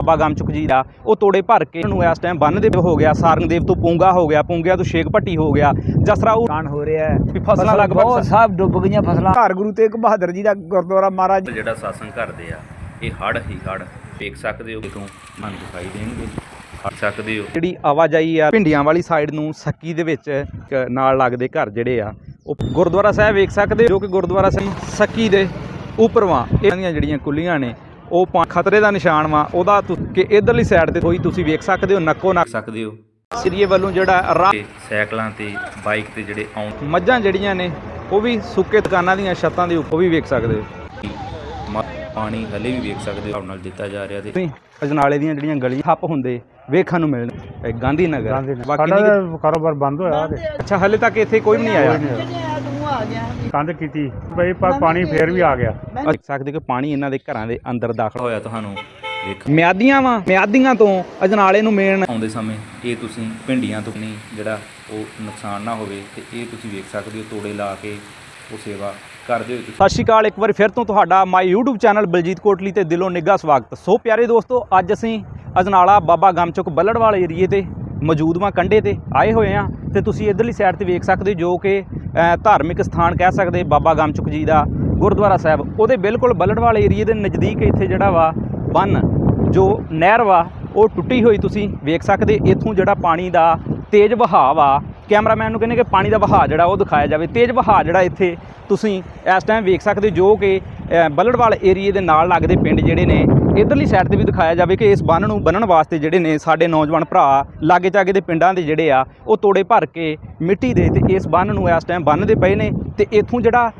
ਬਾਬਾ ਗਮਚੁਕ ਜੀ ਦਾ ਉਹ ਤੋੜੇ ਭਰ ਕੇ ਨੂੰ ਇਸ ਟਾਈਮ ਬੰਨ ਦੇ ਹੋ ਗਿਆ ਸਾਰੰਗਦੇਵ ਤੋਂ ਪੂੰਗਾ ਹੋ ਗਿਆ ਪੂੰਗਿਆ ਤੋਂ ਸ਼ੇਖ ਭੱਟੀ ਹੋ ਗਿਆ ਜਸਰਾ ਉਹ ਹੋ ਰਿਹਾ ਹੈ। ਵੀ ਫਸਲਾਂ ਲਗਭਗ ਬਹੁਤ ਸਭ ਡੁੱਬ ਗਈਆਂ ਫਸਲਾਂ। ਘਰ ਗੁਰੂ ਤੇਗ ਬਹਾਦਰ ਜੀ ਦਾ ਗੁਰਦੁਆਰਾ ਮਹਾਰਾਜ ਜਿਹੜਾ satsang ਕਰਦੇ ਆ ਇਹ ਹੜ ਹੀ ਹੜ ਵੇਖ ਸਕਦੇ ਹੋ ਕਿਤੋਂ ਮਨ ਦਿਖਾਈ ਦੇਣਗੇ। ਹੜ ਸਕਦੇ ਹੋ। ਜਿਹੜੀ ਆਵਾਜਾਈ ਆ ਭਿੰਡੀਆਂ ਵਾਲੀ ਸਾਈਡ ਨੂੰ ਸੱਕੀ ਦੇ ਵਿੱਚ ਨਾਲ ਲੱਗਦੇ ਘਰ ਜਿਹੜੇ ਆ ਉਹ ਗੁਰਦੁਆਰਾ ਸਾਹਿਬ ਵੇਖ ਸਕਦੇ ਹੋ ਜੋ ਕਿ ਗੁਰਦੁਆਰਾ ਸਾਹਿਬ ਸੱਕੀ ਦੇ ਉੱਪਰਵਾਂ ਇਹਨਾਂ ਦੀਆਂ ਜਿਹੜੀਆਂ ਕੁੱਲੀਆਂ ਨੇ ਉਹ ਖਤਰੇ ਦਾ ਨਿਸ਼ਾਨ ਵਾ ਉਹਦਾ ਕਿ ਇਧਰਲੀ ਸਾਈਡ ਤੇ ਕੋਈ ਤੁਸੀਂ ਵੇਖ ਸਕਦੇ ਹੋ ਨੱਕੋ ਨੱਕ। ਸਕਦੇ ਹੋ। ਸ੍ਰੀਏ ਵੱਲੋਂ ਜਿਹੜਾ ਰਾਹ ਸਾਈਕਲਾਂ ਤੇ ਬਾਈਕ ਤੇ ਜਿਹੜੇ ਆਉਂ ਮੱਝਾਂ ਜਿਹੜੀਆਂ ਨੇ ਉਹ ਵੀ ਸੁੱਕੇ ਦੁਕਾਨਾਂ ਦੀਆਂ ਛੱਤਾਂ ਦੇ ਉੱਪਰ ਵੀ ਵੇਖ ਸਕਦੇ ਹੋ। ਪਾਣੀ ਹਲੇ ਵੀ ਵੇਖ ਸਕਦੇ ਹੋ ਨਾਲ ਦਿੱਤਾ ਜਾ ਰਿਹਾ ਤੇ ਤੁਸੀਂ ਅਜਨਾਲੇ ਦੀਆਂ ਜਿਹੜੀਆਂ ਗਲੀਆਂ ਠੱਪ ਹੁੰਦੇ ਵੇਖਣ ਨੂੰ ਮਿਲਣ ਇਹ ਗਾਂਧੀ ਨਗਰ। ਬਾਕੀ ਸਾਡਾ ਕਾਰੋਬਾਰ ਬੰਦ ਹੋਇਆ ਅੱਛਾ ਹਲੇ ਤੱਕ ਇੱਥੇ ਕੋਈ ਵੀ ਨਹੀਂ ਆਇਆ। ਕੰਧ ਕੀਤੀ ਬਈ ਪਰ ਪਾਣੀ ਫੇਰ ਵੀ ਆ ਗਿਆ। ਦੇਖ ਸਕਦੇ ਕਿ ਪਾਣੀ ਇਹਨਾਂ ਦੇ ਘਰਾਂ ਦੇ ਅੰਦਰ ਦਾਖਲ ਹੋਇਆ ਤੁਹਾਨੂੰ ਵੇਖ ਮਿਆਦੀਆਂ ਵਾ ਮਿਆਦੀਆਂ ਤੋਂ ਅਜਨਾਲੇ ਨੂੰ ਮੇਨ। ਆਉਂਦੇ ਸਮੇਂ ਇਹ ਤੁਸੀਂ ਭਿੰਡੀਆਂ ਤੋਂ ਨਹੀਂ ਜਿਹੜਾ ਉਹ ਨੁਕਸਾਨ ਨਾ ਹੋਵੇ ਤੇ ਇਹ ਤੁਸੀਂ ਵੇਖ ਸਕਦੇ ਹੋ ਤੋੜੇ ਲਾ ਕੇ ਉਹ ਸੇਵਾ ਕਰਦੇ ਹੋ ਤੁਸੀਂ। ਸਤਿ ਸ਼੍ਰੀ ਅਕਾਲ ਇੱਕ ਵਾਰ ਫਿਰ ਤੋਂ ਤੁਹਾਡਾ my YouTube channel Baljeet Kotli ਤੇ ਦਿਲੋਂ ਨਿੱਘਾ ਸਵਾਗਤ। ਸੋ ਪਿਆਰੇ ਦੋਸਤੋ ਅੱਜ ਅਸੀਂ ਅਜਨਾਲਾ ਬਾਬਾ ਗਮਚੁਕ ਬੱਲੜਵਾਲ ਏਰੀਏ ਤੇ ਮੌਜੂਦ ਵਾਂ ਕੰਢੇ ਤੇ ਆਏ ਹੋਏ ਆ ਤੇ ਤੁਸੀਂ ਇਧਰਲੀ ਸਾਈਡ ਤੇ ਵੇਖ ਸਕਦੇ ਹੋ ਜੋ ਕਿ ਧਾਰਮਿਕ ਸਥਾਨ ਕਹਿ ਸਕਦੇ ਬਾਬਾ ਗਮਚੁਕ ਜੀ ਦਾ ਗੁਰਦੁਆਰਾ ਸਾਹਿਬ। ਉਹਦੇ ਬਿਲਕੁਲ ਬੱਲੜਵਾਲ ਏਰੀਏ ਦੇ ਨਜ਼ਦੀਕ ਇੱਥੇ ਜਿਹੜਾ ਵਾ ਬੰਨ, ਜੋ ਨਹਿਰ ਵਾ, ਉਹ ਟੁੱਟੀ ਹੋਈ ਤੁਸੀਂ ਵੇਖ ਸਕਦੇ। ਇੱਥੋਂ ਜਿਹੜਾ ਪਾਣੀ ਦਾ ਤੇਜ਼ ਵਹਾਅ ਵਾ, ਕੈਮਰਾਮੈਨ ਨੂੰ ਕਹਿੰਦੇ ਕਿ ਪਾਣੀ ਦਾ ਵਹਾਅ ਜਿਹੜਾ ਉਹ ਦਿਖਾਇਆ ਜਾਵੇ। ਤੇਜ਼ ਵਹਾਅ ਜਿਹੜਾ ਇੱਥੇ ਤੁਸੀਂ ਇਸ ਟਾਈਮ ਵੇਖ ਸਕਦੇ ਹੋ ਜੋ ਕਿ ਬੱਲੜਵਾਲ ਏਰੀਏ ਦੇ ਨਾਲ ਲੱਗਦੇ ਪਿੰਡ ਜਿਹੜੇ ਨੇ ਇਧਰਲੀ ਸਾਈਡ ਤੇ ਵੀ ਦਿਖਾਇਆ ਜਾਵੇ ਕਿ ਇਸ ਬੰਨ ਨੂੰ ਬੰਨਣ ਵਾਸਤੇ ਜਿਹੜੇ ਨੇ ਸਾਡੇ ਨੌਜਵਾਨ ਭਰਾ, ਲਾਗੇ ਚਾਗੇ ਦੇ ਪਿੰਡਾਂ ਦੇ ਜਿਹੜੇ ਆ, ਉਹ ਤੋੜੇ ਭਰ ਕੇ ਮਿੱਟੀ ਦੇ ਤੇ ਇਸ ਬੰਨ ਨੂੰ ਇਸ ਟਾਈਮ ਬੰਨਦੇ ਪਏ ਨੇ ਤੇ ਇੱਥੋਂ ਜਿਹੜਾ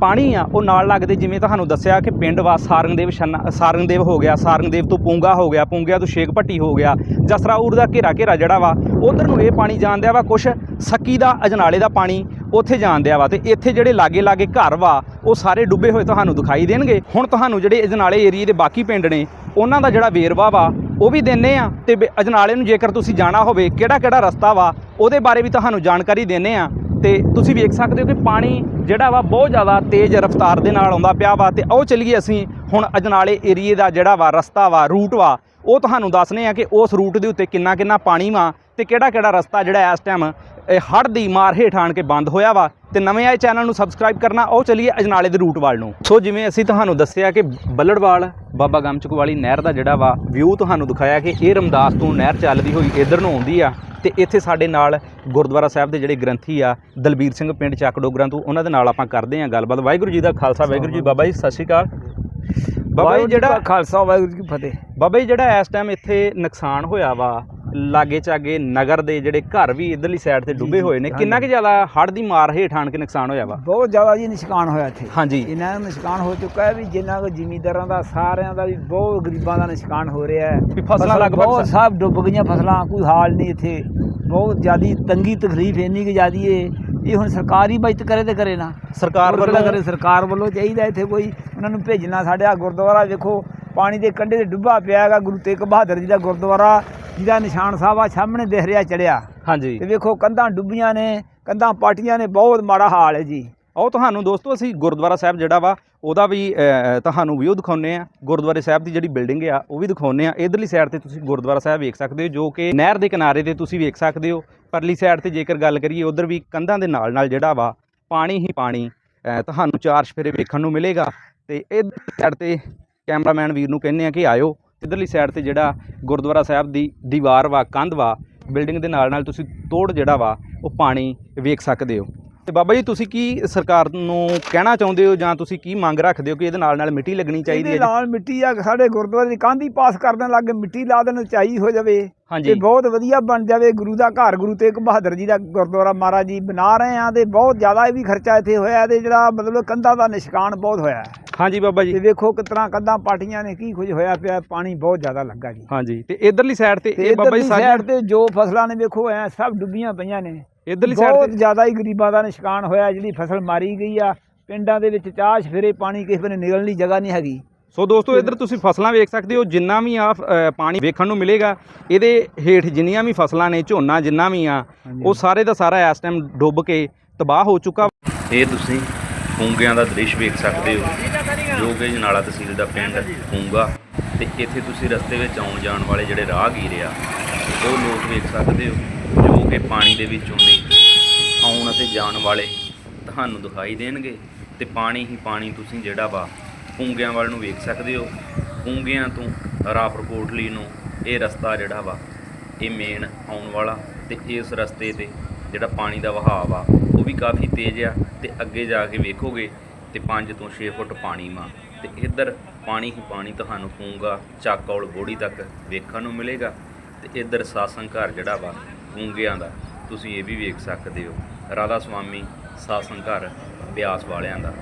ਪਾਣੀ ਆ, ਉਹ ਨਾਲ ਲੱਗਦੇ ਜਿਵੇਂ ਤੁਹਾਨੂੰ ਦੱਸਿਆ ਕਿ ਪਿੰਡ ਵਾ ਸਾਰੰਗਦੇਵ ਛੰਨਾ, ਸਾਰੰਗਦੇਵ ਹੋ ਗਿਆ, ਸਾਰੰਗਦੇਵ ਤੋਂ ਪੂੰਗਾ ਹੋ ਗਿਆ, ਪੂੰਗਿਆ ਤੋਂ ਸ਼ੇਖ ਭੱਟੀ ਹੋ ਗਿਆ ਜਸਰਾਊਰ ਦਾ ਘੇਰਾ ਘੇਰਾ ਜਿਹੜਾ ਵਾ, ਉਧਰ ਨੂੰ ਇਹ ਪਾਣੀ ਜਾਂਦਿਆ ਵਾ ਕੁਛ ਸੱਕੀ ਦਾ ਅਜਨਾਲੇ ਦਾ ਪਾਣੀ ਉੱਥੇ ਜਾਣ ਦਿਆ ਵਾ ਤੇ ਇੱਥੇ ਜਿਹੜੇ ਲਾਗੇ ਲਾਗੇ ਘਰ ਵਾ, ਉਹ ਸਾਰੇ ਡੁੱਬੇ ਹੋਏ ਤੁਹਾਨੂੰ ਦਿਖਾਈ ਦੇਣਗੇ। ਹੁਣ ਤੁਹਾਨੂੰ ਜਿਹੜੇ ਅਜਨਾਲੇ ਏਰੀਏ ਦੇ ਬਾਕੀ ਪਿੰਡ ਨੇ, ਉਹਨਾਂ ਦਾ ਜਿਹੜਾ ਵੇਰਵਾ ਵਾ, ਉਹ ਵੀ ਦਿੰਨੇ ਆ ਤੇ ਬ- ਅਜਨਾਲੇ ਨੂੰ ਜੇਕਰ ਤੁਸੀਂ ਜਾਣਾ ਹੋਵੇ, ਕਿਹੜਾ ਕਿਹੜਾ ਰਸਤਾ ਵਾ, ਉਹਦੇ ਬਾਰੇ ਵੀ ਤੁਹਾਨੂੰ ਜਾਣਕਾਰੀ ਦਿੰਨੇ ਆ। ਤੇ ਤੁਸੀਂ ਵੇਖ ਸਕਦੇ ਹੋ ਕਿ ਪਾਣੀ ਜਿਹੜਾ ਵਾ, ਬਹੁਤ ਜ਼ਿਆਦਾ ਤੇਜ਼ ਰਫ਼ਤਾਰ ਦੇ ਨਾਲ ਆਉਂਦਾ ਪਿਆ ਵਾ ਤੇ ਉਹ ਚੱਲੀਏ ਅਸੀਂ ਹੁਣ ਅਜਨਾਲੇ ਏਰੀਏ ਦਾ ਜਿਹੜਾ ਵਾ, ਰਸਤਾ ਵਾ ਰੂਟ ਵਾ, ਉਹ ਤੁਹਾਨੂੰ ਦੱਸਨੇ ਆ ਕਿ ਉਸ ਰੂਟ ਦੇ ਉੱਤੇ ਕਿੰਨਾ ਕਿੰਨਾ ਪਾਣੀ ਵਾ ਤੇ ਕਿਹੜਾ ਕਿਹੜਾ ਰਸਤਾ ਜਿਹੜਾ ਇਸ ਟਾਈਮ ਹੜ੍ਹ ਦੀ ਮਾਰ ਹੇਠ ਆਣ ਕੇ ਬੰਦ ਹੋਇਆ ਵਾ ਤੇ ਨਵੇਂ ਆਏ ਚੈਨਲ ਨੂੰ ਸਬਸਕ੍ਰਾਈਬ ਕਰਨਾ ਉਹ ਚੱਲੀਏ ਅਜਨਾਲੇ ਦੇ ਰੂਟ ਵੱਲ ਨੂੰ। ਸੋ ਜਿਵੇਂ ਅਸੀਂ ਤੁਹਾਨੂੰ ਦੱਸਿਆ ਕਿ ਬੱਲੜਵਾਲ ਬਾਬਾ ਗਮਚੁਕ ਵਾਲੀ ਨਹਿਰ ਦਾ ਜਿਹੜਾ ਵਾ ਵਿਊ ਤੁਹਾਨੂੰ ਦਿਖਾਇਆ ਕਿ ਇਹ ਰਮਦਾਸ ਤੋਂ ਨਹਿਰ ਚੱਲਦੀ ਹੋਈ ਇਧਰ ਨੂੰ ਆਉਂਦੀ ਆ ਤੇ ਇੱਥੇ ਸਾਡੇ ਨਾਲ ਗੁਰਦੁਆਰਾ ਸਾਹਿਬ ਦੇ ਜਿਹੜੇ ਗ੍ਰੰਥੀ ਆ ਦਲਬੀਰ ਸਿੰਘ ਪਿੰਡ ਚੱਕ ਡੋਗਰਾਂ ਤੋਂ ਉਹਨਾਂ ਦੇ ਨਾਲ ਆਪਾਂ ਕਰਦੇ ਆਂ ਗੱਲਬਾਤ। ਵਾਹਿਗੁਰੂ ਜੀ ਦਾ ਖਾਲਸਾ ਵਾਹਿਗੁਰੂ ਜੀ ਬਾਬਾ ਜੀ ਸਤਿ ਸ਼੍ਰੀ ਅਕਾਲ। ਬਾਬਾ ਜੀ ਜਿਹੜਾ ਖਾਲਸਾ ਵਾਹਿਗੁਰੂ ਜੀ ਫਤਿਹ। ਬਾਬਾ ਜੀ ਜਿਹੜਾ ਇਸ ਟਾਈਮ ਇੱਥੇ ਨੁਕਸਾਨ ਹੋਇਆ ਵਾ ਲਾਗੇ ਚਾਗੇ ਨਗਰ ਦੇ ਜਿਹੜੇ ਘਰ ਵੀ ਇਧਰਲੀ ਸਾਈਡ ਤੇ ਡੁੱਬੇ ਹੋਏ ਨੇ ਕਿੰਨਾ ਕੁ ਜ਼ਿਆਦਾ ਹੜ੍ਹ ਦੀ ਮਾਰ ਹੇਠ ਆਣ ਕੇ ਨੁਕਸਾਨ ਹੋਇਆ ਵਾ? ਬਹੁਤ ਜ਼ਿਆਦਾ ਜੀ ਨਿਸ਼ਕਾਨ ਹੋਇਆ ਇੱਥੇ। ਹਾਂਜੀ। ਇਹਨਾਂ ਦਾ ਨਿਸ਼ਕਾਨ ਹੋ ਚੁੱਕਾ ਹੈ ਵੀ ਜਿੰਨਾ ਕੋ ਜ਼ਿਮੀਂਦਾਰਾਂ ਦਾ ਸਾਰਿਆਂ ਦਾ ਵੀ ਬਹੁਤ ਗਰੀਬਾਂ ਦਾ ਨਿਸ਼ਕਾਨ ਹੋ ਰਿਹਾ ਹੈ। ਵੀ ਫਸਲਾਂ ਲਗਭਗ ਬਹੁਤ ਸਭ ਡੁੱਬ ਗਈਆਂ ਫਸਲਾਂ ਕੋਈ ਹਾਲ ਨਹੀਂ ਇੱਥੇ। ਬਹੁਤ ਜ਼ਿਆਦੀ ਤੰਗੀ ਤਕਲੀਫ ਇੰਨੀ ਕਿ ਜ਼ਿਆਦੀ ਏ। ਇਹ ਹੁਣ ਸਰਕਾਰੀ ਬਚਤ ਕਰੇ ਤੇ ਕਰੇ ਨਾ। ਸਰਕਾਰ ਵੱਲੋਂ ਕਰੇ? ਸਰਕਾਰ ਵੱਲੋਂ ਚਾਹੀਦਾ ਇੱਥੇ ਕੋਈ ਉਹਨਾਂ ਨੂੰ ਭੇਜਣਾ ਸਾਡੇ ਆ ਗੁਰਦੁਆਰਾ ਵੇਖੋ ਪਾਣੀ ਦੇ ਕੰਢੇ ਤੇ ਡੁੱਬਾ ਪਿਆ ਹੈਗਾ ਗੁਰੂ ਤੇਗ ਬਹਾਦਰ ਜੀ ਦਾ ਗੁਰਦੁਆਰਾ। ਜਿਹਦਾ ਨਿਸ਼ਾਨ ਸਾਹਿਬ ਆ ਸਾਹਮਣੇ ਦਿਖ ਰਿਹਾ ਚੜਿਆ। ਹਾਂਜੀ। ਤੇ ਵੇਖੋ ਕੰਧਾਂ ਡੁੱਬੀਆਂ ਨੇ ਕੰਧਾਂ ਪਾਟੀਆਂ ਨੇ ਬਹੁਤ ਮਾੜਾ ਹਾਲ ਹੈ ਜੀ। ਉਹ ਤੁਹਾਨੂੰ ਦੋਸਤੋ ਅਸੀਂ ਗੁਰਦੁਆਰਾ ਸਾਹਿਬ ਜਿਹੜਾ ਵਾ ਉਹਦਾ ਵੀ ਤੁਹਾਨੂੰ ਵਿਊ ਦਿਖਾਉਨੇ ਆ ਗੁਰਦੁਆਰੇ ਸਾਹਿਬ ਦੀ ਜਿਹੜੀ ਬਿਲਡਿੰਗ ਆ ਉਹ ਵੀ ਦਿਖਾਉਨੇ ਆ ਇਧਰਲੀ ਸਾਈਡ ਤੇ ਤੁਸੀਂ ਗੁਰਦੁਆਰਾ ਸਾਹਿਬ ਵੇਖ ਸਕਦੇ ਹੋ ਜੋ ਕਿ ਨਹਿਰ ਦੇ ਕਿਨਾਰੇ ਤੇ ਤੁਸੀਂ ਵੇਖ ਸਕਦੇ ਹੋ। ਪਰਲੀ ਸਾਈਡ ਤੇ ਜੇਕਰ ਗੱਲ ਕਰੀਏ ਉਧਰ ਵੀ ਕੰਧਾਂ ਦੇ ਨਾਲ ਨਾਲ ਜਿਹੜਾ ਵਾ ਪਾਣੀ ਹੀ ਪਾਣੀ ਤੁਹਾਨੂੰ ਚਾਰ ਸਫੇਰੇ ਵੇਖਣ ਨੂੰ ਮਿਲੇਗਾ। ਤੇ ਇਧਰ ਸਾਈਡ ਤੇ ਕੈਮਰਾਮੈਨ ਵੀਰ ਨੂੰ ਕਹਿੰਨੇ ਆ ਕਿ ਆਇਓ। ਇਧਰਲੀ ਸਾਈਡ ਤੇ ਜਿਹੜਾ ਗੁਰਦੁਆਰਾ ਸਾਹਿਬ ਦੀ ਦੀਵਾਰ ਵਾ ਕੰਧ ਵਾ ਬਿਲਡਿੰਗ ਦੇ ਨਾਲ ਨਾਲ ਤੁਸੀਂ ਤੋੜ ਜਿਹੜਾ ਵਾ ਉਹ ਪਾਣੀ ਵੇਖ ਸਕਦੇ ਹੋ ਤੇ ਬਾਬਾ ਜੀ ਤੁਸੀਂ ਕੀ ਸਰਕਾਰ ਨੂੰ ਕਹਿਣਾ ਚਾਹੁੰਦੇ ਹੋ ਜਾਂ ਤੁਸੀਂ ਕੀ ਮੰਗ ਰੱਖਦੇ ਹੋ ਕਿ ਇਹਦੇ ਨਾਲ ਨਾਲ ਮਿੱਟੀ ਲੱਗਣੀ ਚਾਹੀਦੀ ਹੈ ਇਹਦੇ ਜੀ? ਨਾਲ ਮਿੱਟੀ ਆ ਸਾਡੇ ਗੁਰਦੁਆਰੇ ਦੀ ਕੰਧ ਹੀ ਪਾਸ ਕਰ ਦੇਣ ਲੱਗੇ ਮਿੱਟੀ ਲਾ ਦੇਣ ਚਾਹੀ ਹੋ ਜਾਵੇ ਹਾਂਜੀ ਤੇ ਬਹੁਤ ਵਧੀਆ ਬਣ ਜਾਵੇ ਗੁਰੂ ਦਾ ਘਰ ਗੁਰੂ ਤੇਗ ਬਹਾਦਰ ਜੀ ਦਾ ਗੁਰਦੁਆਰਾ ਮਹਾਰਾਜ ਜੀ ਬਣਾ ਰਹੇ ਆ ਤੇ ਬਹੁਤ ਜ਼ਿਆਦਾ ਇਹ ਵੀ ਖਰਚਾ ਇੱਥੇ ਹੋਇਆ ਤੇ ਜਿਹੜਾ ਮਤਲਬ ਕੰਧਾਂ ਦਾ ਨਿਸ਼ਕਾਨ ਬਹੁਤ ਹੋਇਆ ਹੈ। ਹਾਂਜੀ ਬਾਬਾ ਤੇ ਜੀ ਵੇਖੋ ਕਿਤਨਾ ਕੰਧਾਂ ਪਾਟੀਆਂ ਨੇ ਕੀ ਕੁਝ ਹੋਇਆ ਪਿਆ ਪਾਣੀ ਬਹੁਤ ਜ਼ਿਆਦਾ ਲੱਗਾ ਜੀ। ਹਾਂਜੀ ਤੇ ਇਧਰਲੀ ਸਾਈਡ ਤੇ ਤੇ ਇਹ ਬਾਬਾ ਜੀ ਸਾਈਡ ਤੇ ਜੋ ਫਸਲਾਂ ਨੇ ਵੇਖੋ ਐ ਸਭ ਡੁੱਬੀਆਂ ਪਈਆਂ ਨੇ। ਇਧਰਲੀ ਸਾਈਡ ਬਹੁਤ ਤੇ ਜ਼ਿਆਦਾ ਹੀ ਗਰੀਬਾਂ ਦਾ ਨਿਸ਼ਕਾਨ ਹੋਇਆ ਜਿਹੜੀ ਫਸਲ ਮਾਰੀ ਗਈ ਆ। ਪਿੰਡਾਂ ਦੇ ਵਿੱਚ ਚਾਹ ਫੇਰੇ ਪਾਣੀ ਕਿਸੇ ਵੇਲੇ ਨਿਕਲਣ ਦੀ ਜਗ੍ਹਾ ਨਹੀਂ ਹੈਗੀ। ਸੋ ਦੋਸਤੋ ਇਧਰ ਤੁਸੀਂ ਫਸਲਾਂ ਵੇਖ ਸਕਦੇ ਹੋ ਜਿੰਨਾ ਵੀ ਆ ਪਾਣੀ ਵੇਖਣ ਨੂੰ ਮਿਲੇਗਾ ਇਹਦੇ ਹੇਠ ਜਿੰਨੀਆਂ ਵੀ ਫਸਲਾਂ ਨੇ ਝੋਨਾ ਜਿੰਨਾ ਵੀ ਆ ਉਹ ਸਾਰੇ ਦਾ ਸਾਰਾ ਇਸ ਟਾਈਮ ਡੁੱਬ ਕੇ ਤਬਾਹ ਹੋ ਚੁੱਕਾ। ਇਹ ਤੁਸੀਂ ਪੂੰਗਿਆਂ ਦਾ ਦ੍ਰਿਸ਼ ਵੇਖ ਸਕਦੇ ਹੋ। ਜੋ ਕਿ ਜਨਾਲਾ ਤਹਿਸੀਲ ਦਾ ਪਿੰਡ ਪੂੰਗਾ ਤੇ ਇੱਥੇ ਤੁਸੀਂ ਰਸਤੇ ਵਿੱਚ ਆਉਣ ਜਾਣ ਵਾਲੇ ਜਿਹੜੇ ਰਾਹਗੀਰ ਆ, ਉਹ ਲੋਕ ਵੇਖ ਸਕਦੇ ਹੋ। ਜੋ ਕਿ ਪਾਣੀ ਦੇ ਵਿੱਚੋਂ ਦੀ ਆਉਣ ਅਤੇ ਜਾਣ ਵਾਲੇ ਤੁਹਾਨੂੰ ਦਿਖਾਈ ਦੇਣਗੇ। ਤੇ ਪਾਣੀ ਹੀ ਪਾਣੀ ਤੁਸੀਂ ਜਿਹੜਾ ਵਾ ਪੂੰਗਿਆਂ ਵੱਲ ਨੂੰ ਵੇਖ ਸਕਦੇ ਹੋ। ਪੂੰਗਿਆਂ ਤੋਂ ਰਾਪਰ ਨੂੰ ਇਹ ਰਸਤਾ ਜਿਹੜਾ ਵਾ, ਇਹ ਮੇਨ ਆਉਣ ਵਾਲਾ। ਤੇ ਇਸ ਰਸਤੇ ਤੇ ਜਿਹੜਾ ਪਾਣੀ ਦਾ ਵਹਾਅ ਆ ਉਹ ਵੀ ਕਾਫੀ ਤੇਜ਼ ਆ ਤੇ ਅੱਗੇ ਜਾ ਕੇ ਵੇਖੋਗੇ ਤੇ 5 ਤੋਂ 6 ਫੁੱਟ ਪਾਣੀ ਮਾ ਤੇ ਇੱਧਰ ਪਾਣੀ ਹੀ ਪਾਣੀ ਤੁਹਾਨੂੰ ਪੂੰਗਾ ਚਾਕੌਲ ਬੋੜੀ ਤੱਕ ਵੇਖਣ ਨੂੰ ਮਿਲੇਗਾ। ਤੇ ਇੱਧਰ ਸਾਸਨ ਘਰ ਜਿਹੜਾ ਵਾ, ਪੂੰਗਿਆਂ ਦਾ, ਤੁਸੀਂ ਇਹ ਵੀ ਵੇਖ ਸਕਦੇ ਹੋ। ਰਾਧਾ ਸੁਆਮੀ ਸਾਸਨ ਘਰ ਬਿਆਸ ਵਾਲਿਆਂ ਦਾ।